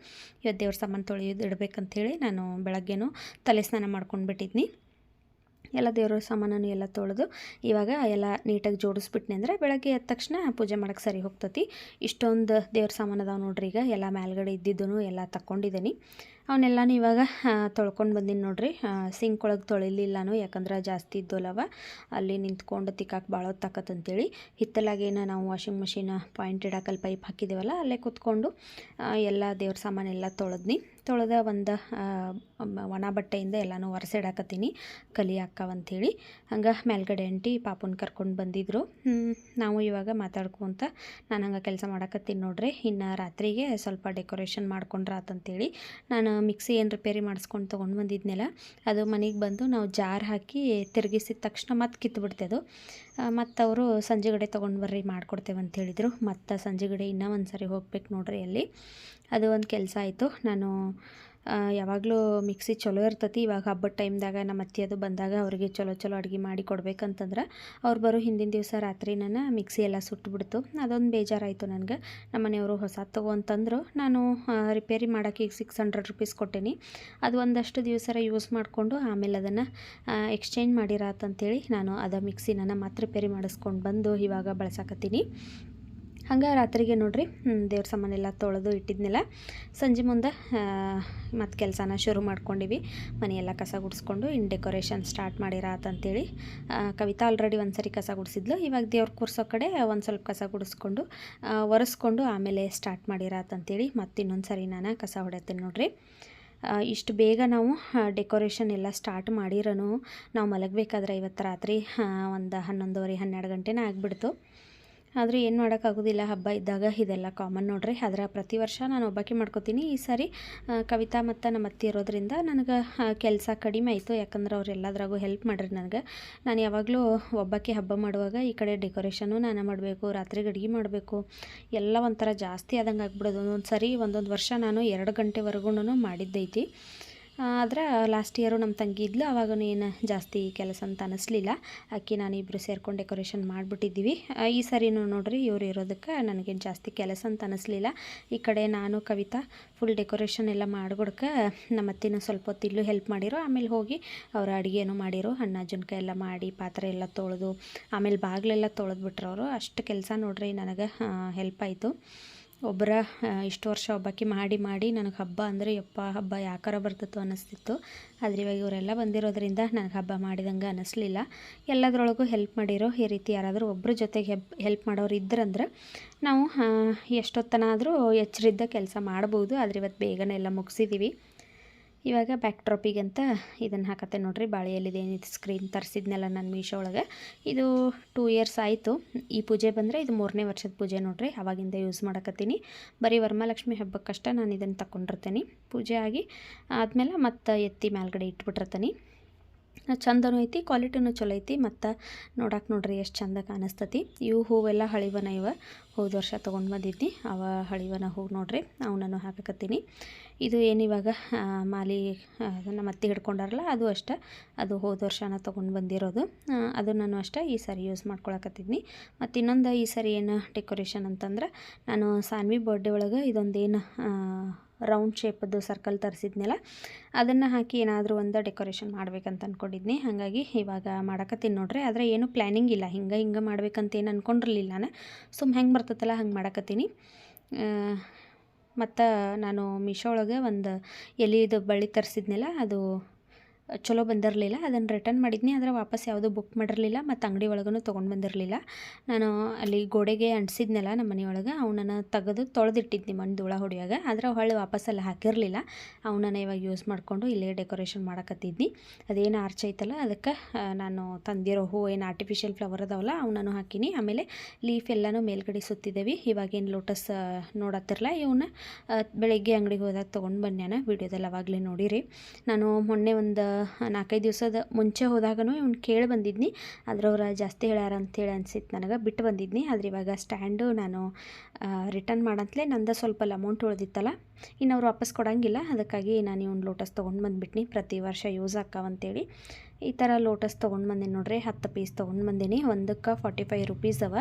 [SPEAKER 1] ಇವತ್ತು ದೇವ್ರ ಸಾಮಾನು ತೊಳೆಯೋದು ಇಡಬೇಕಂಥೇಳಿ ನಾನು ಬೆಳಗ್ಗೆನೂ ತಲೆ ಸ್ನಾನ ಮಾಡ್ಕೊಂಡು ಬಿಟ್ಟಿದ್ನಿ ಎಲ್ಲ ದೇವ್ರ ಸಾಮಾನನ್ನು ಎಲ್ಲ ತೊಳೆದು ಇವಾಗ ಎಲ್ಲ ನೀಟಾಗಿ ಜೋಡಿಸ್ಬಿಟ್ನಿ ಅಂದರೆ ಬೆಳಗ್ಗೆ ಎದ್ದ ತಕ್ಷಣ ಪೂಜೆ ಮಾಡೋಕ್ಕೆ ಸರಿ ಹೋಗ್ತತಿ. ಇಷ್ಟೊಂದು ದೇವ್ರ ಸಾಮಾನು ಅದಾವೆ ನೋಡ್ರಿ ಈಗ. ಎಲ್ಲ ಮೇಲ್ಗಡೆ ಇದ್ದಿದ್ದು ಎಲ್ಲ ತಗೊಂಡಿದ್ದೀನಿ ಅವನ್ನೆಲ್ಲನೂ ಇವಾಗ ತೊಳ್ಕೊಂಡು ಬಂದೀನಿ ನೋಡ್ರಿ. ಸಿಂಕ್ ಒಳಗೆ ತೊಳಿಲಿಲ್ಲನು, ಯಾಕಂದ್ರೆ ಜಾಸ್ತಿ ಇದ್ದೋಲವ. ಅಲ್ಲಿ ನಿಂತ್ಕೊಂಡು ತಿಕ್ಕಾಕೆ ಭಾಳ ತಕ್ಕತ್ತಂತೇಳಿ ಹಿತ್ತಲಾಗೇನ ನಾವು ವಾಷಿಂಗ್ ಮಷಿನ್ ಪಾಯಿಂಟ್ ಇಡಾಕಲ್ಲಿ ಪೈಪ್ ಹಾಕಿದ್ದೀವಲ್ಲ ಅಲ್ಲೇ ಕೂತ್ಕೊಂಡು ಎಲ್ಲ ದೇವ್ರ ಸಾಮಾನೆಲ್ಲ ತೊಳೆದ್ನಿ. ತೊಳೆದ ಒಂದು ಒಣ ಬಟ್ಟೆಯಿಂದ ಎಲ್ಲನೂ ಒರೆಸಿಡಾಕತ್ತೀನಿ ಕಲಿ ಅಂಥೇಳಿ ಹಂಗೆ ಮೇಲ್ಗಡೆ ಅಂಟಿ ಪಾಪುನ ಕರ್ಕೊಂಡು ಬಂದಿದ್ರು. ಹ್ಮ್, ನಾವು ಇವಾಗ ಮಾತಾಡ್ಕೊಂತ ನಾನು ಹಂಗೆ ಕೆಲಸ ಮಾಡಾಕತ್ತೀನಿ ನೋಡ್ರಿ ಇನ್ನು ರಾತ್ರಿಗೆ ಸ್ವಲ್ಪ ಡೆಕೋರೇಷನ್ ಮಾಡ್ಕೊಂಡ್ರಾತಂತೇಳಿ ನಾನು ಮಿಕ್ಸಿ ಏನು ರಿಪೇರಿ ಮಾಡಿಸ್ಕೊಂಡು ತೊಗೊಂಡು ಬಂದಿದ್ನಲ್ಲ ಅದು ಮನೆಗೆ ಬಂದು ನಾವು ಜಾರ್ ಹಾಕಿ ತಿರುಗಿಸಿದ ತಕ್ಷಣ ಮತ್ತೆ ಕಿತ್ತುಬಿಡ್ತೆ ಅದು. ಮತ್ತು ಅವರು ಸಂಜೆಗಡೆ ತೊಗೊಂಡು ಬರ್ರಿ ಮಾಡಿಕೊಡ್ತೇವೆ ಅಂತ ಹೇಳಿದರು ಮತ್ತು ಸಂಜೆಗಡೆ ಇನ್ನೂ ಒಂದು ಸರಿ ಹೋಗ್ಬೇಕು ನೋಡ್ರಿ ಅಲ್ಲಿ. ಅದು ಒಂದು ಕೆಲಸ ಆಯಿತು. ನಾನು ಯಾವಾಗಲೂ ಮಿಕ್ಸಿ ಚಲೋ ಇರ್ತತಿ. ಇವಾಗ ಹಬ್ಬದ ಟೈಮ್ದಾಗ ನಮ್ಮ ಅತ್ತಿಯದು ಬಂದಾಗ ಅವರಿಗೆ ಚಲೋ ಚಲೋ ಅಡುಗೆ ಮಾಡಿ ಕೊಡ್ಬೇಕಂತಂದ್ರೆ ಅವ್ರು ಬರೋ ಹಿಂದಿನ ದಿವಸ ರಾತ್ರಿ ನಾನು ಮಿಕ್ಸಿ ಎಲ್ಲ ಸುಟ್ಟುಬಿಡ್ತು ಅದೊಂದು ಬೇಜಾರಾಯಿತು ನನಗೆ. ನಮ್ಮ ಮನೆಯವರು ಹೊಸ ಅಂತಂದರು ನಾನು ರಿಪೇರಿ ಮಾಡೋಕ್ಕೆ ಈಗ ಸಿಕ್ಸ್ ಹಂಡ್ರೆಡ್ ರುಪೀಸ್ ಕೊಟ್ಟೇನಿ. ಅದು ಒಂದಷ್ಟು ದಿವಸ ಯೂಸ್ ಮಾಡಿಕೊಂಡು ಆಮೇಲೆ ಅದನ್ನು ಎಕ್ಸ್ಚೇಂಜ್ ಮಾಡಿರಾತಂತೇಳಿ ನಾನು ಅದ ಮಿಕ್ಸಿನ ಮತ್ತೆ ರಿಪೇರಿ ಮಾಡಿಸ್ಕೊಂಡು ಬಂದು ಇವಾಗ ಬಳಸಾಕತ್ತೀನಿ. ಹಂಗೆ ರಾತ್ರಿಗೆ ನೋಡ್ರಿ ದೇವ್ರ ಸಾಮಾನೆಲ್ಲ ತೊಳೆದು ಇಟ್ಟಿದ್ನೆಲ್ಲ. ಸಂಜೆ ಮುಂದೆ ಮತ್ತು ಕೆಲಸನ ಶುರು ಮಾಡ್ಕೊಂಡಿವಿ. ಮನೆಯೆಲ್ಲ ಕಸ ಗುಡಿಸ್ಕೊಂಡು ಇನ್ನು ಡೆಕೋರೇಷನ್ ಸ್ಟಾರ್ಟ್ ಮಾಡಿರಾತಂತೇಳಿ ಕವಿತಾ ಆಲ್ರೆಡಿ ಒಂದು ಸರಿ ಕಸ ಗುಡಿಸಿದ್ಲು. ಇವಾಗ ದೇವ್ರ ಕೂರ್ಸೋ ಕಡೆ ಒಂದು ಸ್ವಲ್ಪ ಕಸ ಗುಡಿಸ್ಕೊಂಡು ಒರೆಸ್ಕೊಂಡು ಆಮೇಲೆ ಸ್ಟಾರ್ಟ್ ಮಾಡಿರಾತಂತೇಳಿ ಮತ್ತು ಇನ್ನೊಂದು ಸರಿ ನಾನು ಕಸ ಹೊಡೆತೀನಿ ನೋಡ್ರಿ. ಇಷ್ಟು ಬೇಗ ನಾವು ಡೆಕೋರೇಷನ್ ಎಲ್ಲ ಸ್ಟಾರ್ಟ್ ಮಾಡಿರೋನು. ನಾವು ಮಲಗಬೇಕಾದ್ರೆ ಇವತ್ತು ರಾತ್ರಿ ಒಂದು ಹನ್ನೊಂದುವರೆ ಹನ್ನೆರಡು ಗಂಟೆನೇ ಆಗಿಬಿಡ್ತು. ಆದರೂ ಏನು ಮಾಡೋಕ್ಕಾಗೋದಿಲ್ಲ ಹಬ್ಬ ಇದ್ದಾಗ ಇದೆಲ್ಲ ಕಾಮನ್ ನೋಡ್ರಿ. ಆದರೆ ಪ್ರತಿ ವರ್ಷ ನಾನು ಒಬ್ಬಕ್ಕೆ ಮಾಡ್ಕೋತೀನಿ. ಈ ಸಾರಿ ಕವಿತಾ ಮತ್ತು ನಮ್ಮ ಅತ್ತೆ ಇರೋದ್ರಿಂದ ನನಗೆ ಕೆಲಸ ಕಡಿಮೆ ಆಯಿತು. ಯಾಕಂದ್ರೆ ಅವ್ರು ಎಲ್ಲದ್ರಾಗೂ ಹೆಲ್ಪ್ ಮಾಡ್ರಿ ನನಗೆ. ನಾನು ಯಾವಾಗಲೂ ಒಬ್ಬಕ್ಕೆ ಹಬ್ಬ ಮಾಡುವಾಗ ಈ ಕಡೆ ಡೆಕೋರೇಷನು ನಾನು ಮಾಡಬೇಕು, ರಾತ್ರಿ ಅಡುಗೆ ಮಾಡಬೇಕು. ಎಲ್ಲ ಒಂಥರ ಜಾಸ್ತಿ ಆದಂಗೆ ಆಗ್ಬಿಡೋದು. ಒಂದೊಂದು ಸರಿ ಒಂದೊಂದು ವರ್ಷ ನಾನು ಎರಡು ಗಂಟೆವರೆಗೂ ಮಾಡಿದ್ದೈತಿ. ಆದ್ರೆ ಲಾಸ್ಟ್ ಇಯರು ನಮ್ಮ ತಂಗಿ ಇದ್ಲು ಅವಾಗ ಏನು ಜಾಸ್ತಿ ಕೆಲಸ ಅಂತ ಅನ್ನಿಸ್ಲಿಲ್ಲ ಅಕ್ಕಿ ನಾನಿಬ್ಬರು ಸೇರ್ಕೊಂಡು ಡೆಕೋರೇಷನ್ ಮಾಡಿಬಿಟ್ಟಿದ್ದೀವಿ. ಈ ಸರಿನೂ ನೋಡಿರಿ, ಇವರು ಇರೋದಕ್ಕೆ ನನಗೇನು ಜಾಸ್ತಿ ಕೆಲಸ ಅಂತ ಅನ್ನಿಸ್ಲಿಲ್ಲ ಈ ಕಡೆ ನಾನು, ಕವಿತಾ ಫುಲ್ ಡೆಕೋರೇಷನ್ ಎಲ್ಲ ಮಾಡ್ಕೊಡ್ಕೆ ನಮ್ಮ ಅತ್ತಿನ ಸ್ವಲ್ಪ ಹೊತ್ತು ಹೆಲ್ಪ್ ಮಾಡಿರೋ. ಆಮೇಲೆ ಹೋಗಿ ಅವ್ರ ಅಡುಗೆನೂ ಮಾಡಿರೋ. ಹಣ್ಣು ಜುನ್ಕ ಎಲ್ಲ ಮಾಡಿ, ಪಾತ್ರೆ ಎಲ್ಲ ತೊಳೆದು, ಆಮೇಲೆ ಬಾಗಿಲೆಲ್ಲ ತೊಳೆದ್ಬಿಟ್ರು ಅವರು. ಅಷ್ಟು ಕೆಲಸ ನೋಡಿರಿ, ನನಗೆ ಹೆಲ್ಪ್ ಆಯಿತು. ಒಬ್ಬರ ಇಷ್ಟು ವರ್ಷ ಒಬ್ಬಾಕಿ ಮಾಡಿ ಮಾಡಿ ನನಗೆ ಹಬ್ಬ ಅಂದರೆ, ಯಪ್ಪ, ಹಬ್ಬ ಯಾಕಾರ ಬರ್ತಿತ್ತು ಅನ್ನಿಸ್ತಿತ್ತು. ಆದರೆ ಇವಾಗ ಇವರೆಲ್ಲ ಬಂದಿರೋದ್ರಿಂದ ನನಗೆ ಹಬ್ಬ ಮಾಡಿದಂಗೆ ಅನ್ನಿಸ್ಲಿಲ್ಲ. ಎಲ್ಲದರೊಳಗೂ ಹೆಲ್ಪ್ ಮಾಡಿರೋ ಈ ರೀತಿ ಯಾರಾದರೂ ಒಬ್ಬರ ಜೊತೆಗೆ ಹೆಪ್ ಹೆಲ್ಪ್ ಮಾಡೋರು ಇದ್ರಂದ್ರೆ, ನಾವು ಎಷ್ಟೊತ್ತನಾದರೂ ಎಚ್ಚರಿದ್ದ ಕೆಲಸ ಮಾಡ್ಬೋದು. ಆದರೆ ಇವತ್ತು ಬೇಗನೆ ಎಲ್ಲ ಮುಗಿಸಿದ್ದೀವಿ ಇವಾಗ ಬ್ಯಾಕ್ ಡ್ರಾಪಿಗಂತ ಅಂತ ಇದನ್ನು ಹಾಕತ್ತೆ ನೋಡ್ರಿ. ಬಾಳೆಯಲ್ಲಿದೆ ಏನಿದೆ ಸ್ಕ್ರೀನ್ ತರಿಸಿದ್ನೆಲ್ಲ ನಾನು ಮೀಶೋ ಒಳಗೆ. ಇದು ಟೂ ಇಯರ್ಸ್ ಆಯಿತು. ಈ ಪೂಜೆ ಬಂದರೆ ಇದು ಮೂರನೇ ವರ್ಷದ ಪೂಜೆ ನೋಡಿರಿ. ಅವಾಗಿಂದ ಯೂಸ್ ಮಾಡಕತ್ತೀನಿ. ಬರೀ ವರಮಹಾಲಕ್ಷ್ಮಿ ಹಬ್ಬಕ್ಕಷ್ಟೇ ನಾನು ಇದನ್ನು ತಗೊಂಡಿರ್ತೀನಿ ಪೂಜೆ ಆಗಿ ಆದಮೇಲೆ ಮತ್ತೆ ಎತ್ತಿ ಮೇಲ್ಗಡೆ ಇಟ್ಬಿಟ್ಟಿರ್ತೀನಿ. ಚಂದನೂ ಐತಿ, ಕ್ವಾಲಿಟಿನೂ ಚಲೋ ಐತಿ. ಮತ್ತು ನೋಡಕ್ಕೆ ನೋಡ್ರಿ ಎಷ್ಟು ಚಂದ ಕಾಣಿಸ್ತತಿ ಇವು ಹೂವೆಲ್ಲ ಹಳಿವನ ಇವ. ಹೋದ ವರ್ಷ ತೊಗೊಂಡು ಬಂದಿದ್ನಿ. ಅವ ಹಳಿವನ ಹೂವು ನೋಡ್ರಿ, ಅವನನ್ನು ಹಾಕಕತ್ತೀನಿ. ಇದು ಏನಿವಾಗ ಮಾಲಿ ಅದನ್ನು ನಮ್ಮ ಅತ್ತೆ ಹಿಡ್ಕೊಂಡಾರಲ್ಲ, ಅದು ಅಷ್ಟೇ. ಅದು ಹೋದ ವರ್ಷನ ತೊಗೊಂಡು ಬಂದಿರೋದು. ಅದು ನಾನು ಅಷ್ಟೇ ಈ ಸಾರಿ ಯೂಸ್ ಮಾಡ್ಕೊಳಕತ್ತಿದ್ನಿ. ಮತ್ತು ಇನ್ನೊಂದು ಈ ಸಾರಿ ಏನು ಡೆಕೋರೇಷನ್ ಅಂತಂದ್ರೆ, ನಾನು ಸಾನ್ವಿ ಬರ್ಡೇ ಒಳಗೆ ಇದೊಂದೇನು ರೌಂಡ್ ಶೇಪದ್ದು ಸರ್ಕಲ್ ತರಿಸಿದ್ನಲ್ಲ, ಅದನ್ನು ಹಾಕಿ ಏನಾದರೂ ಒಂದು ಡೆಕೋರೇಷನ್ ಮಾಡ್ಬೇಕಂತ ಅಂದ್ಕೊಂಡಿದ್ನಿ ಹಾಗಾಗಿ ಇವಾಗ ಮಾಡಕತ್ತೀನಿ ನೋಡ್ರಿ. ಆದರೆ ಏನು ಪ್ಲ್ಯಾನಿಂಗ್ ಇಲ್ಲ. ಹಿಂಗೆ ಹಿಂಗೆ ಮಾಡ್ಬೇಕಂತ ಏನು ಅಂದ್ಕೊಂಡಿರಲಿಲ್ಲ ನಾನು ಸುಮ್ಮ ಹೆಂಗೆ ಬರ್ತೈತಲ್ಲ ಹಂಗೆ ಮಾಡಕತ್ತೀನಿ. ಮತ್ತು ನಾನು ಮೀಶೋ ಒಳಗೆ ಒಂದು ಎಲೆಯದು ಬಳ್ಳಿ ತರಿಸಿದ್ನಲ್ಲ, ಅದು ಚಲೋ ಬಂದಿರಲಿಲ್ಲ. ಅದನ್ನು ರಿಟರ್ನ್ ಮಾಡಿದ್ನಿ. ಆದರೆ ವಾಪಸ್ ಯಾವುದೂ ಬುಕ್ ಮಾಡಿರಲಿಲ್ಲ. ಮತ್ತು ಅಂಗಡಿ ಒಳಗೂ ತೊಗೊಂಡು ಬಂದಿರಲಿಲ್ಲ. ನಾನು ಅಲ್ಲಿ ಗೋಡೆಗೆ ಅಂಟಿಸಿದ್ನಲ್ಲ ನಮ್ಮ ಮನೆಯೊಳಗೆ ಅವನನ್ನು ತೆಗೆದು ತೊಳೆದಿಟ್ಟಿದ್ನಿ ಮಣ್ಣು ಧೂಳ ಹೊಡಿಯಾಗ. ಆದರೆ ಹೊಳ್ಳಿ ವಾಪಸ್ ಅಲ್ಲಿ ಹಾಕಿರಲಿಲ್ಲ. ಅವನನ್ನು ಇವಾಗ ಯೂಸ್ ಮಾಡಿಕೊಂಡು ಇಲ್ಲೇ ಡೆಕೋರೇಷನ್ ಮಾಡಕತ್ತಿದ್ನಿ. ಅದೇನು ಆರ್ಚ್ ಐತಲ್ಲ, ಅದಕ್ಕೆ ನಾನು ತಂದಿರೋ ಹೂ ಏನು ಆರ್ಟಿಫಿಷಿಯಲ್ ಫ್ಲವರ್ ಅದಾವಲ್ಲ, ಅವನನ್ನು ಹಾಕಿನಿ. ಆಮೇಲೆ ಲೀಫ್ ಎಲ್ಲನೂ ಮೇಲ್ಗಡೆ ಸುತ್ತಿದ್ದೇವೆ ಇವಾಗೇನು ಲೋಟಸ್ ನೋಡತ್ತಿರಲ್ಲ ಇವನ್ನ ಬೆಳಗ್ಗೆ ಅಂಗಡಿಗೆ ಹೋದಾಗ ತೊಗೊಂಡು ಬಂದ್ಯಾನ ವಿಡಿಯೋದಲ್ಲಿ ಅವಾಗಲೇ ನೋಡಿರಿ. ನಾನು ಮೊನ್ನೆ ಒಂದು ನಾಲ್ಕೈದು ದಿವಸದ ಮುಂಚೆ ಹೋದಾಗನೂ ಇವ್ನು ಕೇಳಿ ಬಂದಿದ್ನಿ. ಆದ್ರೆ ಅವ್ರು ಜಾಸ್ತಿ ಹೇಳ್ಯಾರ ಅಂತೇಳಿ ಅನ್ಸಿತ್ತು ನನಗೆ. ಬಿಟ್ಟು ಬಂದಿದ್ನಿ. ಆದ್ರೆ ಇವಾಗ ಸ್ಟ್ಯಾಂಡು ನಾನು ರಿಟರ್ನ್ ಮಾಡಂತಲೇ ನಂದ ಸ್ವಲ್ಪ ಅಮೌಂಟ್ ಉಳಿದಿತ್ತಲ್ಲ ಇನ್ನು ಅವ್ರು ವಾಪಸ್ ಕೊಡೋಂಗಿಲ್ಲ. ಅದಕ್ಕಾಗಿ ನಾನು ಇವ್ನು ಲೋಟಸ್ ತೊಗೊಂಡು ಬಂದುಬಿಟ್ನಿ. ಪ್ರತಿ ವರ್ಷ ಯೂಸ್ ಆಕ್ಕಾವಂತೇಳಿ ಈ ಥರ ಲೋಟಸ್ ತೊಗೊಂಡು ಬಂದೀನಿ ನೋಡ್ರಿ. ಹತ್ತು ಪೀಸ್ ತೊಗೊಂಡು ಬಂದೀನಿ. ಒಂದಕ್ಕೆ ಫಾರ್ಟಿ ಫೈವ್ ರುಪೀಸ್ ಅವ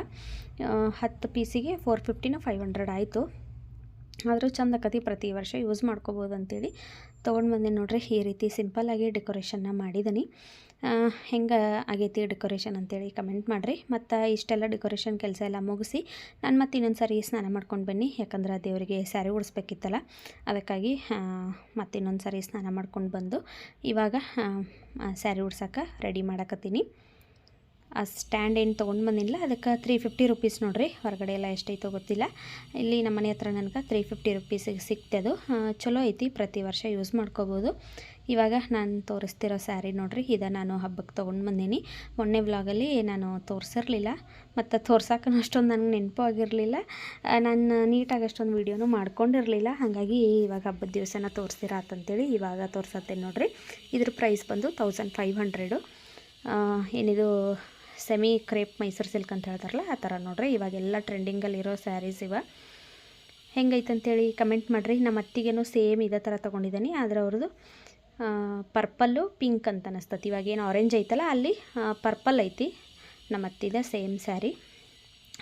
[SPEAKER 1] ಹತ್ತು ಪೀಸಿಗೆ ಫೋರ್ ಫಿಫ್ಟಿನ ಫೈವ್ ಹಂಡ್ರೆಡ್ ಆಯಿತು. ಆದರೂ ಚಂದ ಆಕತಿ ಪ್ರತಿ ವರ್ಷ ಯೂಸ್ ಮಾಡ್ಕೋಬೋದು ಅಂತೇಳಿ ತೊಗೊಂಡು ಬಂದೆ ನೋಡ್ರಿ, ಈ ರೀತಿ ಸಿಂಪಲ್ಲಾಗಿ ಡೆಕೋರೇಷನ್ನ ಮಾಡಿದ್ದೀನಿ ಹೆಂಗೆ ಆಗೈತಿ ಡೆಕೋರೇಷನ್ ಅಂತೇಳಿ ಕಮೆಂಟ್ ಮಾಡಿರಿ. ಮತ್ತು ಇಷ್ಟೆಲ್ಲ ಡೆಕೋರೇಷನ್ ಕೆಲಸ ಎಲ್ಲ ಮುಗಿಸಿ ನಾನು ಮತ್ತೆ ಇನ್ನೊಂದು ಸಾರಿ ಸ್ನಾನ ಮಾಡ್ಕೊಂಡು ಬನ್ನಿ. ಯಾಕಂದ್ರೆ ದೇವರಿಗೆ ಸ್ಯಾರಿ ಉಡಿಸ್ಬೇಕಿತ್ತಲ್ಲ, ಅದಕ್ಕಾಗಿ ಮತ್ತೆ ಇನ್ನೊಂದು ಸಾರಿ ಸ್ನಾನ ಮಾಡ್ಕೊಂಡು ಬಂದು ಇವಾಗ ಸ್ಯಾರಿ ಉಡ್ಸೋಕೆ ರೆಡಿ ಮಾಡಕತ್ತೀನಿ. ಆ ಸ್ಟ್ಯಾಂಡ್ ಏನು ತೊಗೊಂಡು ಬಂದಿಲ್ಲ. ಅದಕ್ಕೆ ತ್ರೀ ಫಿಫ್ಟಿ ರುಪೀಸ್ ನೋಡಿರಿ. ಹೊರಗಡೆ ಎಲ್ಲ ಎಷ್ಟೈತೋ ಗೊತ್ತಿಲ್ಲ. ಇಲ್ಲಿ ನಮ್ಮ ಮನೆ ಹತ್ರ ನನಗೆ ತ್ರೀ ಫಿಫ್ಟಿ ರುಪೀಸಿಗೆ ಸಿಕ್ತೆ ಅದು. ಚಲೋ ಐತಿ. ಪ್ರತಿ ವರ್ಷ ಯೂಸ್ ಮಾಡ್ಕೋಬೋದು. ಇವಾಗ ನಾನು ತೋರಿಸ್ತಿರೋ ಸ್ಯಾರಿ ನೋಡ್ರಿ. ಇದು ನಾನು ಹಬ್ಬಕ್ಕೆ ತೊಗೊಂಡು ಬಂದೀನಿ. ಮೊನ್ನೆ ಬ್ಲಾಗಲ್ಲಿ ನಾನು ತೋರಿಸಿರ್ಲಿಲ್ಲ. ಮತ್ತು ತೋರ್ಸೋಕೆ ಅಷ್ಟೊಂದು ನನಗೆ ನೆನಪು ಆಗಿರಲಿಲ್ಲ. ನಾನು ನೀಟಾಗಿ ಅಷ್ಟೊಂದು ವೀಡಿಯೋನು ಮಾಡ್ಕೊಂಡಿರಲಿಲ್ಲ. ಹಾಗಾಗಿ ಇವಾಗ ಹಬ್ಬದ ದಿವಸನ ತೋರಿಸ್ತಿರಾತಂತೇಳಿ ಇವಾಗ ತೋರ್ಸತ್ತೆ ನೋಡ್ರಿ. ಇದ್ರ ಪ್ರೈಸ್ ಬಂದು ತೌಸಂಡ್ ಫೈವ್ ಏನಿದು ಸೆಮಿ ಕ್ರೇಪ್ ಮೈಸೂರು ಸಿಲ್ಕ್ ಅಂತ ಹೇಳ್ತಾರಲ್ಲ, ಆ ಥರ ನೋಡ್ರಿ. ಇವಾಗೆಲ್ಲ ಟ್ರೆಂಡಿಂಗಲ್ಲಿರೋ ಸ್ಯಾರೀಸ್ ಇವ. ಹೆಂಗೈತಂತೇಳಿ ಕಮೆಂಟ್ ಮಾಡಿರಿ. ನಮ್ಮ ಅತ್ತಿಗೇನು ಸೇಮ್ ಇದೇ ಥರ ತೊಗೊಂಡಿದ್ದೀನಿ. ಆದರೆ ಅವ್ರದ್ದು ಪರ್ಪಲ್ಲು ಪಿಂಕ್ ಅಂತ ಅನಿಸ್ತತಿ. ಇವಾಗ ಏನು ಆರೆಂಜ್ ಐತಲ್ಲ, ಅಲ್ಲಿ ಪರ್ಪಲ್ ಐತಿ. ನಮ್ಮ ಅತ್ತಿದ ಸೇಮ್ ಸ್ಯಾರಿ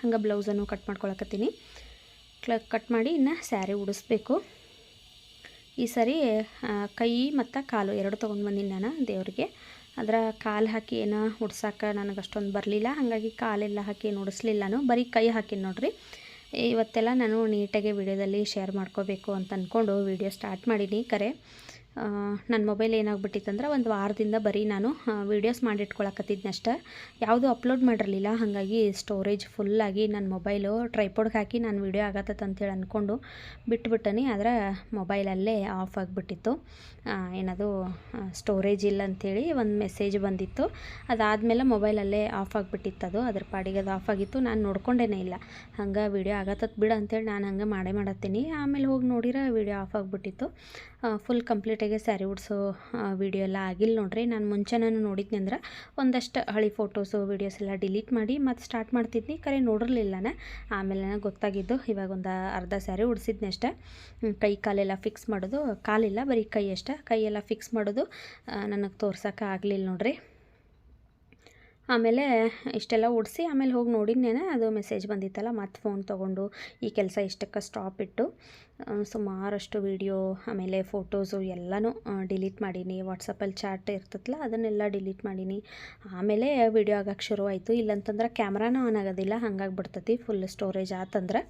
[SPEAKER 1] ಹಂಗೆ ಬ್ಲೌಸನ್ನು ಕಟ್ ಮಾಡ್ಕೊಳಕತ್ತೀನಿ. ಕಟ್ ಮಾಡಿ ಇನ್ನು ಸ್ಯಾರಿ ಉಡಿಸ್ಬೇಕು. ಈ ಸರಿ ಕೈ ಮತ್ತು ಕಾಲು ಎರಡು ತೊಗೊಂಡು ಬಂದೀನಿ ನಾನು ದೇವ್ರಿಗೆ. ಅದರ ಕಾಲು ಹಾಕಿ ಏನೋ ಹುಡ್ಸಕ್ಕೆ ನನಗೆ ಅಷ್ಟೊಂದು ಬರಲಿಲ್ಲ. ಹಾಗಾಗಿ ಕಾಲೆಲ್ಲ ಹಾಕಿ ಏನು ನಾನು ಬರೀ ಕೈ ಹಾಕಿನಿ ನೋಡ್ರಿ. ಇವತ್ತೆಲ್ಲ ನಾನು ನೀಟಾಗಿ ವಿಡಿಯೋದಲ್ಲಿ ಶೇರ್ ಮಾಡ್ಕೋಬೇಕು ಅಂತ ಅಂದ್ಕೊಂಡು ವಿಡಿಯೋ ಸ್ಟಾರ್ಟ್ ಮಾಡೀನಿ ಕರೆ. ನನ್ನ ಮೊಬೈಲ್ ಏನಾಗ್ಬಿಟ್ಟಿತ್ತಂದ್ರೆ ಒಂದು ವಾರದಿಂದ ಬರೀ ನಾನು ವೀಡಿಯೋಸ್ ಮಾಡಿಟ್ಕೊಳಕತ್ತಿದ್ನಷ್ಟೆ ಯಾವುದು ಅಪ್ಲೋಡ್ ಮಾಡಿರಲಿಲ್ಲ. ಹಾಗಾಗಿ ಸ್ಟೋರೇಜ್ ಫುಲ್ಲಾಗಿ ನನ್ನ ಮೊಬೈಲು ಟ್ರೈಪೋಡ್ಗೆ ಹಾಕಿ ನಾನು ವೀಡಿಯೋ ಆಗತ್ತಂತ ಅಂತೇಳಿ ಅಂದ್ಕೊಂಡು ಬಿಟ್ಬಿಟ್ಟನಿ. ಆದರೆ ಮೊಬೈಲಲ್ಲೇ ಆಫ್ ಆಗಿಬಿಟ್ಟಿತ್ತು. ಏನದು ಸ್ಟೋರೇಜ್ ಇಲ್ಲ ಅಂಥೇಳಿ ಒಂದು ಮೆಸೇಜ್ ಬಂದಿತ್ತು. ಅದಾದಮೇಲೆ ಮೊಬೈಲಲ್ಲೇ ಆಫ್ ಆಗಿಬಿಟ್ಟಿತ್ತು ಅದು. ಅದ್ರ ಪಾಡಿಗೆ ಅದು ಆಫ್ ಆಗಿತ್ತು. ನಾನು ನೋಡ್ಕೊಂಡೇನೇ ಇಲ್ಲ. ಹಂಗೆ ವೀಡಿಯೋ ಆಗತ್ತತ್ ಬಿಡು ಅಂತೇಳಿ ನಾನು ಹಂಗೆ ಮಾಡೇ ಮಾಡತ್ತೀನಿ. ಆಮೇಲೆ ಹೋಗಿ ನೋಡಿರ ವೀಡಿಯೋ ಆಫ್ ಆಗಿಬಿಟ್ಟಿತ್ತು. ಫುಲ್ ಕಂಪ್ಲೀಟಾಗಿ ಸ್ಯಾರಿ ಉಡ್ಸೋ ವೀಡಿಯೋ ಎಲ್ಲ ಆಗಿಲ್ಲ ನೋಡ್ರಿ. ನಾನು ಮುಂಚೆನೂ ನೋಡಿದ್ನಿ ಅಂದ್ರೆ ಒಂದಷ್ಟು ಹಳಿ ಫೋಟೋಸು ವೀಡಿಯೋಸ್ ಎಲ್ಲ ಡಿಲೀಟ್ ಮಾಡಿ ಮತ್ತು ಸ್ಟಾರ್ಟ್ ಮಾಡ್ತಿದ್ನಿ. ಕರೆ ನೋಡಿರ್ಲಿಲ್ಲನ? ಆಮೇಲೆ ನನಗೆ ಗೊತ್ತಾಗಿದ್ದು ಇವಾಗ ಒಂದು ಅರ್ಧ ಸ್ಯಾರಿ ಉಡ್ಸಿದ್ನಿ ಅಷ್ಟೇ. ಕೈ ಕಾಲೆಲ್ಲ ಫಿಕ್ಸ್ ಮಾಡೋದು. ಕಾಲಿಲ್ಲ, ಬರೀ ಕೈ ಅಷ್ಟೇ. ಕೈಯೆಲ್ಲ ಫಿಕ್ಸ್ ಮಾಡೋದು. ನನಗೆ ತೋರ್ಸೋಕೆ ಆಗಲಿಲ್ಲ ನೋಡ್ರಿ. ಆಮೇಲೆ ಇಷ್ಟೆಲ್ಲ ಉಡಿಸಿ ಆಮೇಲೆ ಹೋಗಿ ನೋಡಿದ್ನೇನೆ ಅದು ಮೆಸೇಜ್ ಬಂದಿತ್ತಲ್ಲ, ಮತ್ತು ಫೋನ್ ತೊಗೊಂಡು ಈ ಕೆಲಸ ಇಷ್ಟಕ್ಕೆ ಸ್ಟಾಪ್ ಇಟ್ಟು ಸುಮಾರಷ್ಟು ವೀಡಿಯೋ ಆಮೇಲೆ ಫೋಟೋಸು ಎಲ್ಲನೂ ಡಿಲೀಟ್ ಮಾಡೀನಿ. ವಾಟ್ಸಪ್ಪಲ್ಲಿ ಚಾಟ್ ಇರ್ತೈತಲ್ಲ ಅದನ್ನೆಲ್ಲ ಡಿಲೀಟ್ ಮಾಡೀನಿ. ಆಮೇಲೆ ವಿಡಿಯೋ ಆಗಕ್ಕೆ ಶುರು ಆಯಿತು ಇಲ್ಲಂತಂದ್ರೆ ಕ್ಯಾಮ್ರಾನೂ ಆನ್ ಆಗೋದಿಲ್ಲ, ಹಂಗಾಗಿ ಬಿಡ್ತೈತಿ ಫುಲ್ ಸ್ಟೋರೇಜ್ ಆತಂದ್ರೆ.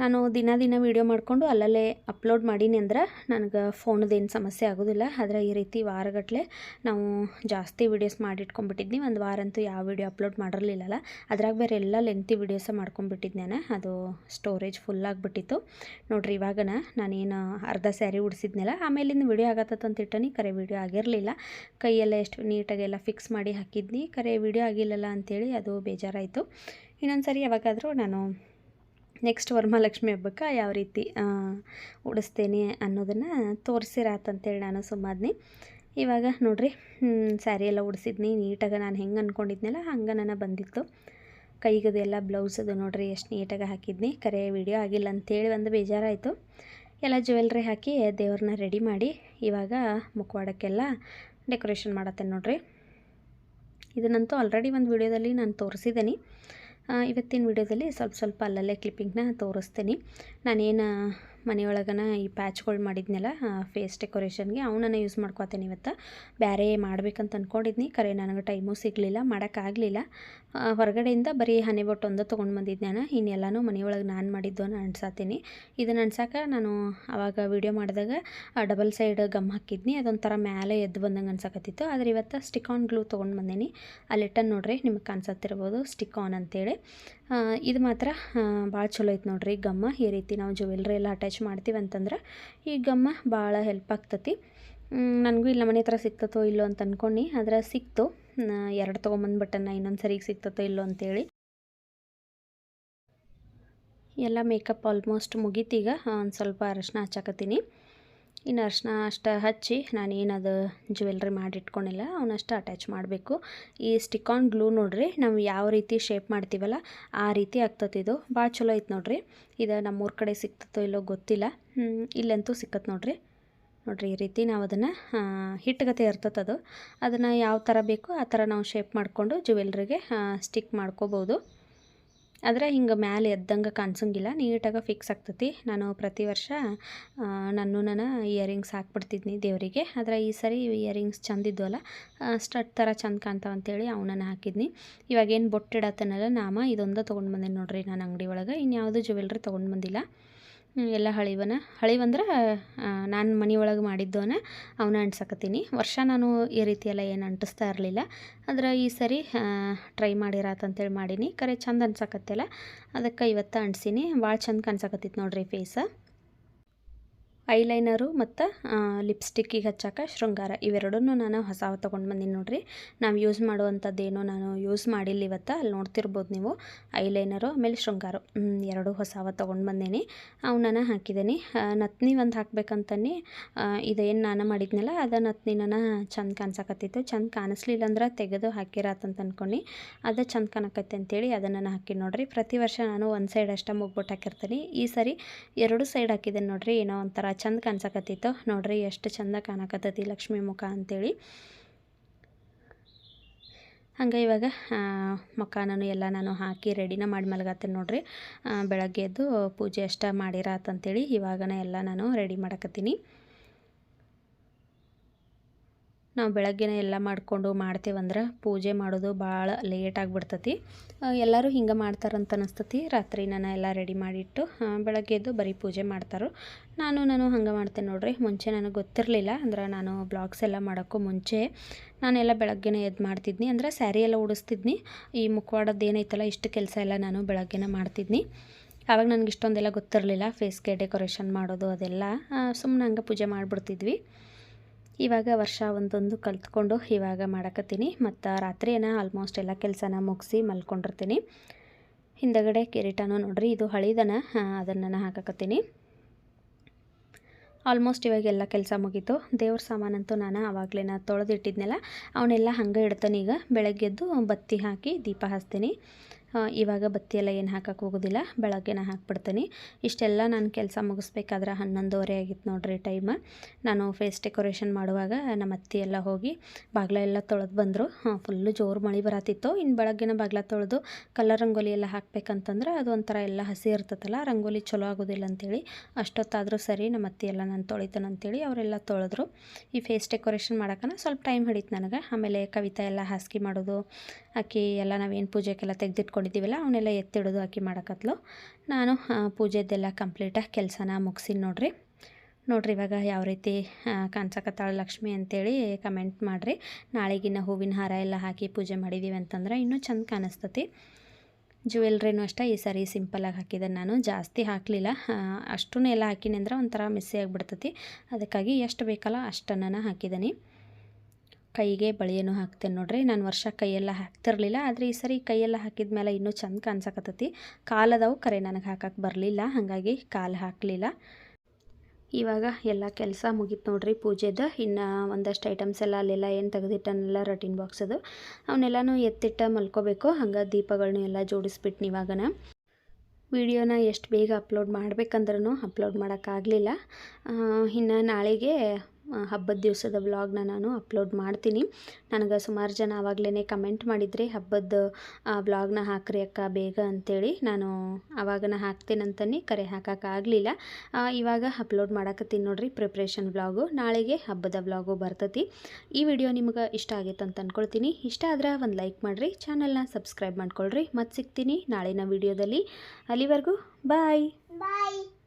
[SPEAKER 1] ನಾನು ದಿನ ದಿನ ವೀಡಿಯೋ ಮಾಡಿಕೊಂಡು ಅಲ್ಲಲ್ಲೇ ಅಪ್ಲೋಡ್ ಮಾಡೀನಿ ಅಂದ್ರೆ ನನಗೆ ಫೋನದೇನು ಸಮಸ್ಯೆ ಆಗೋದಿಲ್ಲ. ಆದರೆ ಈ ರೀತಿ ವಾರಗಟ್ಟಲೆ ನಾವು ಜಾಸ್ತಿ ವೀಡಿಯೋಸ್ ಮಾಡಿಟ್ಕೊಂಡ್ಬಿಟ್ಟಿದ್ನಿ. ಒಂದು ವಾರ ಅಂತೂ ಯಾವ ವೀಡಿಯೋ ಅಪ್ಲೋಡ್ ಮಾಡಿರಲಿಲ್ಲಲ್ಲ. ಅದ್ರಾಗ ಬೇರೆ ಎಲ್ಲ ಲೆಂತಿ ವೀಡಿಯೋಸ ಮಾಡ್ಕೊಂಡ್ಬಿಟ್ಟಿದ್ದೆ ಅದು ಸ್ಟೋರೇಜ್ ಫುಲ್ ಆಗಿಬಿಟ್ಟಿತ್ತು. ನೋಡ್ರಿ ಇವಾಗನ ನಾನೇನು ಅರ್ಧ ಸ್ಯಾರಿ ಉಡಿಸಿದ್ನಲ್ಲ, ಆಮೇಲಿಂದ ವೀಡಿಯೋ ಆಗತ್ತಂತ ಇಟ್ಟನಿ ಕರೆ ವೀಡಿಯೋ ಆಗಿರಲಿಲ್ಲ. ಕೈಯೆಲ್ಲ ಎಷ್ಟು ನೀಟಾಗೆಲ್ಲ ಫಿಕ್ಸ್ ಮಾಡಿ ಹಾಕಿದ್ನಿ. ಕರೆ ವೀಡಿಯೋ ಆಗಿಲ್ಲಲ್ಲ ಅಂಥೇಳಿ ಅದು ಬೇಜಾರಾಯಿತು. ಇನ್ನೊಂದು ಸರಿ ಯಾವಾಗಾದರೂ ನಾನು ನೆಕ್ಸ್ಟ್ ವರಮಹಾಲಕ್ಷ್ಮಿ ಹಬ್ಬಕ್ಕೆ ಯಾವ ರೀತಿ ಉಡಿಸ್ತೇನೆ ಅನ್ನೋದನ್ನು ತೋರಿಸಿರಾತಂತೇಳಿ ನಾನು ಸುಮ್ಮನೆ ಇವಾಗ ನೋಡ್ರಿ ಸ್ಯಾರಿ ಎಲ್ಲ ಉಡಿಸಿದ್ನಿ, ನೀಟಾಗಿ ನಾನು ಹೆಂಗೆ ಅಂದ್ಕೊಂಡಿದ್ನಲ್ಲ ಹಂಗೆ ನನಗೆ ಬಂದಿತ್ತು. ಕೈಗದೆಲ್ಲ ಬ್ಲೌಸ್ ಅದು ನೋಡಿರಿ ಎಷ್ಟು ನೀಟಾಗಿ ಹಾಕಿದ್ನಿ, ಕರೆ ವಿಡಿಯೋ ಆಗಿಲ್ಲ ಅಂತೇಳಿ ಒಂದು ಬೇಜಾರಾಯಿತು. ಎಲ್ಲ ಜ್ಯುವೆಲ್ರಿ ಹಾಕಿ ದೇವ್ರನ್ನ ರೆಡಿ ಮಾಡಿ ಇವಾಗ ಮುಖವಾಡಕ್ಕೆಲ್ಲ ಡೆಕೋರೇಷನ್ ಮಾಡತ್ತೆ ನೋಡಿರಿ. ಇದನ್ನಂತೂ ಆಲ್ರೆಡಿ ಒಂದು ವಿಡಿಯೋದಲ್ಲಿ ನಾನು ತೋರಿಸಿದ್ದೀನಿ ಇವತ್ತಿನ ವಿಡಿಯೋದಲ್ಲಿ ಸ್ವಲ್ಪ ಸ್ವಲ್ಪ ಅಲ್ಲಲ್ಲೇ ಕ್ಲಿಪ್ಪಿಂಗ್ನ ತೋರಿಸ್ತೀನಿ. ನಾನೇನು ಮನೆಯೊಳಗನ ಈ ಪ್ಯಾಚ್ಗಳು ಮಾಡಿದ್ನಲ್ಲ ಫೇಸ್ ಡೆಕೋರೇಷನ್ಗೆ ಅವನನ್ನು ಯೂಸ್ ಮಾಡ್ಕೊತೇನೆ ಇವತ್ತು. ಬೇರೆ ಮಾಡ್ಬೇಕಂತ ಅಂದ್ಕೊಂಡಿದ್ನಿ ಕರೆ ನನಗೆ ಟೈಮು ಸಿಗಲಿಲ್ಲ, ಮಾಡೋಕ್ಕಾಗಲಿಲ್ಲ. ಹೊರಗಡೆಯಿಂದ ಬರೀ ಹನಿ ಬೊಟ್ಟು ಒಂದು ತೊಗೊಂಡು ಬಂದಿದ್ದೆ ನಾನು ಇನ್ನೆಲ್ಲನೂ ಮನೆಯೊಳಗೆ ನಾನು ಮಾಡಿದ್ದು ನಾನು ಅನ್ಸಾತೀನಿ. ಇದನ್ನು ಅನ್ಸಾಕ ನಾನು ಆವಾಗ ವೀಡಿಯೋ ಮಾಡಿದಾಗ ಡಬಲ್ ಸೈಡ್ ಗಮ್ ಹಾಕಿದ್ನಿ. ಅದೊಂಥರ ಮೇಲೆ ಎದ್ದು ಬಂದಂಗೆ ಅನ್ಸಕತ್ತಿತ್ತು. ಆದರೆ ಇವತ್ತು ಸ್ಟಿಕ್ ಆನ್ ಗ್ಲೂ ತೊಗೊಂಡು ಬಂದೀನಿ. ಅಲ್ಲಿಟ್ಟ ನೋಡ್ರಿ, ನಿಮಗೆ ಕಾಣಿಸತ್ತಿರ್ಬೋದು ಸ್ಟಿಕ್ ಆನ್ ಅಂತೇಳಿ. ಇದು ಮಾತ್ರ ಭಾಳ ಚಲೋ ಐತೆ ನೋಡ್ರಿ ಗಮ್ಮ ಈ ರೀತಿ ನಾವು ಜ್ಯುವೆಲ್ರಿ ಎಲ್ಲ ಅಟ್ಯಾಚ್ ಮಾಡ್ತೀವಿ ಅಂತಂದ್ರೆ ಈ ಗಮ್ಮ ಭಾಳ ಹೆಲ್ಪ್ ಆಗ್ತತಿ. ನನಗೂ ಇಲ್ಲ ಮನೆ ಹತ್ರ ಸಿಗ್ತತೋ ಇಲ್ಲೋ ಅಂತ ಅಂದ್ಕೊಂಡು ಆದರೆ ಸಿಕ್ತು. ಎರಡು ತೊಗೊಂಬಂದ್ಬಿಟ್ಟನ್ನ ಇನ್ನೊಂದು ಸರಿಗೆ ಸಿಕ್ತತೋ ಇಲ್ಲೋ ಅಂತೇಳಿ. ಎಲ್ಲ ಮೇಕಪ್ ಆಲ್ಮೋಸ್ಟ್ ಮುಗೀತೀಗ ಒಂದು ಸ್ವಲ್ಪ ಅರಶಿನ ಹಚ್ಚಾಕತ್ತೀನಿ. ಇನ್ನು ಅರ್ಶಿನ ಅಷ್ಟು ಹಚ್ಚಿ ನಾನೇನದು ಜ್ಯುವೆಲ್ರಿ ಮಾಡಿಟ್ಕೊಂಡಿಲ್ಲ, ಅವನಷ್ಟು ಅಟ್ಯಾಚ್ ಮಾಡಬೇಕು. ಈ ಸ್ಟಿಕ್ ಆನ್ ಗ್ಲೂ ನೋಡ್ರಿ, ನಾವು ಯಾವ ರೀತಿ ಶೇಪ್ ಮಾಡ್ತೀವಲ್ಲ, ಆ ರೀತಿ ಆಗ್ತದೆ ಇದು. ಭಾಳ ಚಲೋ ಐತೆ ನೋಡ್ರಿ. ಇದು ನಮ್ಮೂರ ಕಡೆ ಸಿಗ್ತತೋ ಇಲ್ಲೋ ಗೊತ್ತಿಲ್ಲ. ಇಲ್ಲಂತೂ ಸಿಕ್ಕತ್ತೆ ನೋಡ್ರಿ. ನೋಡ್ರಿ, ಈ ರೀತಿ ನಾವು ಅದನ್ನು ಹಿಟ್ಟಗತೆ ಅದು. ಅದನ್ನು ಯಾವ ಥರ ಬೇಕೋ ಆ ಥರ ನಾವು ಶೇಪ್ ಮಾಡಿಕೊಂಡು ಜ್ಯುವೆಲ್ರಿಗೆ ಸ್ಟಿಕ್ ಮಾಡ್ಕೋಬೋದು. ಆದರೆ ಹಿಂಗೆ ಮ್ಯಾಲೆ ಎದ್ದಂಗೆ ಕಾಣಿಸಂಗಿಲ್ಲ, ನೀಟಾಗಿ ಫಿಕ್ಸ್ ಆಗ್ತತಿ. ನಾನು ಪ್ರತಿ ವರ್ಷ ನಾನು ನನ್ನ ಇಯರಿಂಗ್ಸ್ ಹಾಕ್ಬಿಡ್ತಿದ್ನಿ ದೇವರಿಗೆ. ಆದರೆ ಈ ಸರಿ ಇಯರಿಂಗ್ಸ್ ಚಂದಿದ್ವಲ್ಲ ಸ್ಟಟ್ ಥರ ಚಂದ ಕಾಣ್ತಾವ ಅಂತೇಳಿ ಅವನನ್ನು ಹಾಕಿದ್ನಿ. ಇವಾಗೇನು ಬೊಟ್ಟಿಡತ್ತನಲ್ಲ ನಾಮ, ಇದೊಂದು ತೊಗೊಂಡು ಬಂದೆ ನೋಡ್ರಿ ನಾನು ಅಂಗಡಿ ಒಳಗೆ. ಇನ್ಯಾವುದು ಜ್ಯುವೆಲ್ರಿ ತೊಗೊಂಡು ಬಂದಿಲ್ಲ. ಎಲ್ಲ ಹಳಿವನ. ಹಳಿವಂದ್ರೆ ನಾನು ಮನೆಯೊಳಗೆ ಮಾಡಿದ್ದವನ ಅವನ್ನ ಅಂಟ್ಸಕತ್ತೀನಿ ವರ್ಷ ನಾನು ಈ ರೀತಿ ಎಲ್ಲ ಏನು ಅಂಟಿಸ್ತಾ ಇರಲಿಲ್ಲ. ಆದ್ರೆ ಈ ಸರಿ ಟ್ರೈ ಮಾಡಿರಾತಂತೇಳಿ ಮಾಡೀನಿ. ಕರೆ ಚಂದ ಅನ್ಸಕತ್ತಿಲ್ಲ ಅದಕ್ಕೆ ಇವತ್ತು ಅಂಟ್ಸೀನಿ. ಭಾಳ ಚಂದ ಕಾಣ್ಸಕತ್ತಿತ್ತು ನೋಡಿರಿ ಫೇಸ ಐಲೈನರು ಮತ್ತು ಲಿಪ್ಸ್ಟಿಕ್ಕಿಗೆ ಹಚ್ಚಾಕ ಶೃಂಗಾರ ಇವೆರಡನ್ನೂ ನಾನು ಹೊಸಾವು ತೊಗೊಂಡು ಬಂದೀನಿ ನೋಡಿರಿ. ನಾವು ಯೂಸ್ ಮಾಡುವಂಥದ್ದೇನು ನಾನು ಯೂಸ್ ಮಾಡಿಲ್ಲ ಇವತ್ತು. ಅಲ್ಲಿ ನೋಡ್ತಿರ್ಬೋದು ನೀವು. ಐಲೈನರು, ಆಮೇಲೆ ಶೃಂಗಾರ. ಎರಡು ಹೊಸವ ತೊಗೊಂಡು ಬಂದೀನಿ. ಅವನ್ನ ಹಾಕಿದ್ದೀನಿ ನತ್ನಿ ಒಂದು ಹಾಕ್ಬೇಕಂತನಿ ಇದೇನು ನಾನು ಮಾಡಿದ್ನಲ್ಲ, ಅದ ನತ್ನಿ ನಾನು ಚಂದ ಕಾಣಿಸಕತ್ತಿತ್ತು. ಚಂದ ಕಾಣಿಸ್ಲಿಲ್ಲ ಅಂದ್ರೆ ತೆಗೆದು ಹಾಕಿರಾತಂತ ಅಂದ್ಕೊಂಡು ಅದು ಚಂದ ಕಾಣಕತ್ತೆ ಅಂತೇಳಿ ಅದನ್ನು ನಾನು ಹಾಕಿ ನೋಡ್ರಿ. ಪ್ರತಿ ವರ್ಷ ನಾನು ಒಂದು ಸೈಡ್ ಅಷ್ಟೇ ಮುಗ್ಬಿಟ್ಟು ಹಾಕಿರ್ತೀನಿ. ಈ ಸರಿ ಎರಡು ಸೈಡ್ ಹಾಕಿದ್ದೇನೆ ನೋಡ್ರಿ. ಏನೋ ಒಂಥರ ಚಂದ ಕಾಣಿಸಕತ್ತಿತ್ತು. ನೋಡ್ರಿ, ಎಷ್ಟು ಚಂದ ಕಾಣಕತ್ತೈತಿ ಲಕ್ಷ್ಮಿ ಮುಖ ಅಂತೇಳಿ. ಹಂಗೆ ಇವಾಗ ಮುಖಾನೂ ಎಲ್ಲ ನಾನು ಹಾಕಿ ರೆಡಿನ ಮಾಡಿ ಮಲಗತ್ತೇನೆ ನೋಡ್ರಿ. ಬೆಳಗ್ಗೆ ಎದ್ದು ಪೂಜೆ ಅಷ್ಟ ಮಾಡಿರಾತಂತೇಳಿ ಇವಾಗನ ಎಲ್ಲ ನಾನು ರೆಡಿ ಮಾಡಕತ್ತೀನಿ. ನಾವು ಬೆಳಗ್ಗೆನೇ ಎಲ್ಲ ಮಾಡಿಕೊಂಡು ಮಾಡ್ತೇವಂದ್ರೆ ಪೂಜೆ ಮಾಡೋದು ಭಾಳ ಲೇಟ್ ಆಗಿಬಿಡ್ತತಿ. ಎಲ್ಲರೂ ಹಿಂಗೆ ಮಾಡ್ತಾರಂತ ಅನಿಸ್ತತಿ. ರಾತ್ರಿ ನಾನು ಎಲ್ಲ ರೆಡಿ ಮಾಡಿಟ್ಟು ಬೆಳಗ್ಗೆ ಎದ್ದು ಬರೀ ಪೂಜೆ ಮಾಡ್ತಾರೆ. ನಾನು ನಾನು ಹಂಗೆ ಮಾಡ್ತೇನೆ ನೋಡಿರಿ. ಮುಂಚೆ ನನಗೆ ಗೊತ್ತಿರಲಿಲ್ಲ ಅಂದ್ರೆ ನಾನು ಬ್ಲಾಗ್ಸ್ ಎಲ್ಲ ಮಾಡೋಕ್ಕೂ ಮುಂಚೆ ನಾನೆಲ್ಲ ಬೆಳಗ್ಗೆನೇ ಎದ್ದು ಮಾಡ್ತಿದ್ನಿ. ಅಂದ್ರೆ ಸ್ಯಾರಿ ಎಲ್ಲ ಉಡಿಸ್ತಿದ್ನಿ. ಈ ಮುಖವಾಡದ್ದು ಏನೈತಲ್ಲ ಇಷ್ಟು ಕೆಲಸ ಎಲ್ಲ ನಾನು ಬೆಳಗ್ಗೆನೇ ಮಾಡ್ತಿದ್ನಿ. ಆವಾಗ ನನಗೆ ಇಷ್ಟೊಂದೆಲ್ಲ ಗೊತ್ತಿರಲಿಲ್ಲ. ಫೇಸ್ಗೆ ಡೆಕೋರೇಷನ್ ಮಾಡೋದು ಅದೆಲ್ಲ. ಸುಮ್ಮನೆ ಹಂಗೆ ಪೂಜೆ ಮಾಡಿಬಿಡ್ತಿದ್ವಿ. ಇವಾಗ ವರ್ಷ ಒಂದೊಂದು ಕಲ್ತ್ಕೊಂಡು ಇವಾಗ ಮಾಡಕತ್ತೀನಿ. ಮತ್ತು ರಾತ್ರಿನ ಆಲ್ಮೋಸ್ಟ್ ಎಲ್ಲ ಕೆಲಸನ ಮುಗಿಸಿ ಮಲ್ಕೊಂಡಿರ್ತೀನಿ. ಹಿಂದಗಡೆ ಕಿರೀಟನೂ ನೋಡ್ರಿ, ಇದು ಹಳಿದನ ಅದನ್ನು ನಾನು ಹಾಕಕತ್ತೀನಿ. ಆಲ್ಮೋಸ್ಟ್ ಇವಾಗ ಎಲ್ಲ ಕೆಲಸ ಮುಗೀತು. ದೇವ್ರ ಸಾಮಾನಂತೂ ನಾನು ಆವಾಗಲೇ ತೊಳೆದಿಟ್ಟಿದ್ನೆಲ್ಲ ಅವನ್ನೆಲ್ಲ ಹಂಗೆ ಇಡ್ತಾನೆ ಈಗ. ಬೆಳಗ್ಗೆದ್ದು ಬತ್ತಿ ಹಾಕಿ ದೀಪ ಹಚ್ತೀನಿ. ಇವಾಗ ಬತ್ತಿಯೆಲ್ಲ ಏನು ಹಾಕಕ್ಕೆ ಹೋಗೋದಿಲ್ಲ, ಬೆಳಗ್ಗೆನ ಹಾಕ್ಬಿಡ್ತೀನಿ. ಇಷ್ಟೆಲ್ಲ ನಾನು ಕೆಲಸ ಮುಗಿಸ್ಬೇಕಾದ್ರೆ ಹನ್ನೊಂದುವರೆ ಆಗಿತ್ತು ನೋಡ್ರಿ ಟೈಮ್ ನಾನು ಫೇಸ್ ಡೆಕೋರೇಷನ್ ಮಾಡುವಾಗ ನಮ್ಮ ಅತ್ತಿ ಎಲ್ಲ ಹೋಗಿ ಬಾಗ್ಲ ಎಲ್ಲ ತೊಳೆದು ಬಂದರು. ಫುಲ್ಲು ಜೋರು ಮಳೆ ಬರತ್ತಿತ್ತು ಇನ್ನು ಬೆಳಗ್ಗೆನ ಬಾಗ್ಲ ತೊಳೆದು ಕಲರ್ ರಂಗೋಲಿ ಎಲ್ಲ ಹಾಕ್ಬೇಕಂತಂದ್ರೆ ಅದು ಒಂಥರ ಎಲ್ಲ ಹಸಿ ಇರ್ತೈತಲ್ಲ ರಂಗೋಲಿ ಚಲೋ ಆಗೋದಿಲ್ಲ ಅಂತೇಳಿ. ಅಷ್ಟೊತ್ತಾದರೂ ಸರಿ ನಮ್ಮ ಅತ್ತಿ ಎಲ್ಲ ನಾನು ತೊಳಿತಾನಂತೇಳಿ ಅವರೆಲ್ಲ ತೊಳೆದ್ರು. ಈ ಫೇಸ್ ಡೆಕೋರೇಷನ್ ಮಾಡೋಕನ ಸ್ವಲ್ಪ ಟೈಮ್ ಹಿಡಿತು ನನಗೆ. ಆಮೇಲೆ ಕವಿತಾ ಎಲ್ಲ ಹಾಸಿಗೆ ಮಾಡೋದು, ಅಕ್ಕಿ ಎಲ್ಲ ನಾವೇನು ಪೂಜೆಗೆಲ್ಲ ತೆಗೆದಿಟ್ಕೊಂಡಿದ್ದೀವಲ್ಲ ಅವನ್ನೆಲ್ಲ ಎತ್ತಿಡೋದು ಆಕಿ ಮಾಡೋಕತ್ಲು. ನಾನು ಪೂಜೆದೆಲ್ಲ ಕಂಪ್ಲೀಟಾಗಿ ಕೆಲಸನ ಮುಗಿಸಿ ನೋಡ್ರಿ. ನೋಡ್ರಿ ಇವಾಗ ಯಾವ ರೀತಿ ಕಾಣಿಸಕತ್ತಾಳ ಲಕ್ಷ್ಮಿ ಅಂತೇಳಿ ಕಮೆಂಟ್ ಮಾಡಿರಿ. ನಾಳೆಗಿನ್ನ ಹೂವಿನ ಹಾರ ಎಲ್ಲ ಹಾಕಿ ಪೂಜೆ ಮಾಡಿದ್ದೀವಿ ಅಂತಂದ್ರೆ ಇನ್ನೂ ಚೆಂದ ಕಾಣಿಸ್ತತಿ. ಜ್ಯುವೆಲ್ರಿನೂ ಅಷ್ಟೇ, ಈ ಸಾರಿ ಸಿಂಪಲಾಗಿ ಹಾಕಿದೆ ನಾನು. ಜಾಸ್ತಿ ಹಾಕಲಿಲ್ಲ. ಅಷ್ಟೂ ಎಲ್ಲ ಹಾಕಿನಿ ಅಂದ್ರೆ ಒಂಥರ ಮಿಸ್ಸಿ ಆಗಿಬಿಡ್ತತಿ. ಅದಕ್ಕಾಗಿ ಎಷ್ಟು ಬೇಕಲ್ಲ ಅಷ್ಟನ್ನು ಹಾಕಿದ್ದೀನಿ ಕೈಗೆ ಬಳೆಯನ್ನು ಹಾಕ್ತೇನೆ ನೋಡ್ರಿ. ನಾನು ವರ್ಷ ಕೈಯೆಲ್ಲ ಹಾಕ್ತಿರ್ಲಿಲ್ಲ. ಆದರೆ ಈ ಸರಿ ಕೈಯೆಲ್ಲ ಹಾಕಿದ ಮೇಲೆ ಇನ್ನೂ ಚಂದ ಕಾಣಿಸಕತ್ತತಿ ಕಾಲದವು ಕರೆ ನನಗೆ ಹಾಕಕ್ಕೆ ಬರಲಿಲ್ಲ. ಹಾಗಾಗಿ ಕಾಲು ಹಾಕಲಿಲ್ಲ. ಇವಾಗ ಎಲ್ಲ ಕೆಲಸ ಮುಗೀತು ನೋಡ್ರಿ ಪೂಜೆದು. ಇನ್ನು ಒಂದಷ್ಟು ಐಟಮ್ಸ್ ಎಲ್ಲ ಅಲ್ಲೆಲ್ಲ ಏನು ತೆಗೆದಿಟ್ಟನೆಲ್ಲ ರೊಟೀನ್ ಬಾಕ್ಸ್ ಅದು ಅವನ್ನೆಲ್ಲನೂ ಎತ್ತಿಟ್ಟ ಮಲ್ಕೋಬೇಕು. ಹಂಗೆ ದೀಪಗಳನ್ನ ಎಲ್ಲ ಜೋಡಿಸ್ಬಿಟ್ಟು ಇವಾಗನ ವಿಡಿಯೋನ ಎಷ್ಟು ಬೇಗ ಅಪ್ಲೋಡ್ ಮಾಡ್ಬೇಕಂದ್ರೂ ಅಪ್ಲೋಡ್ ಮಾಡೋಕ್ಕಾಗಲಿಲ್ಲ ಇನ್ನು ನಾಳೆಗೆ ಹಬ್ಬದ ದಿವಸದ ವ್ಲಾಗ್ನ ನಾನು ಅಪ್ಲೋಡ್ ಮಾಡ್ತೀನಿ. ನನಗೆ ಸುಮಾರು ಜನ ಆವಾಗಲೇ ಕಮೆಂಟ್ ಮಾಡಿದರೆ, ಹಬ್ಬದ ವ್ಲಾಗ್ನ ಹಾಕ್ರಿ ಅಕ್ಕ ಬೇಗ ಅಂತೇಳಿ ನಾನು ಆವಾಗನ ಹಾಕ್ತೇನಂತನೇ ಕರೆ ಹಾಕೋಕ್ಕಾಗಲಿಲ್ಲ ಇವಾಗ ಅಪ್ಲೋಡ್ ಮಾಡಕತ್ತೀನಿ ನೋಡಿರಿ ಪ್ರಿಪ್ರೇಷನ್ ವ್ಲಾಗು. ನಾಳೆಗೆ ಹಬ್ಬದ ವ್ಲಾಗು ಬರ್ತತಿ. ಈ ವಿಡಿಯೋ ನಿಮ್ಗೆ ಇಷ್ಟ ಆಗೈತೆ ಅಂತ ಅಂದ್ಕೊಳ್ತೀನಿ ಇಷ್ಟ ಆದ್ರೆ ಒಂದು ಲೈಕ್ ಮಾಡಿರಿ, ಚಾನಲ್ನ ಸಬ್ಸ್ಕ್ರೈಬ್ ಮಾಡ್ಕೊಳ್ರಿ. ಮತ್ತೆ ಸಿಗ್ತೀನಿ ನಾಳಿನ ವಿಡಿಯೋದಲ್ಲಿ. ಅಲ್ಲಿವರೆಗೂ ಬಾಯ್.
[SPEAKER 4] Bye.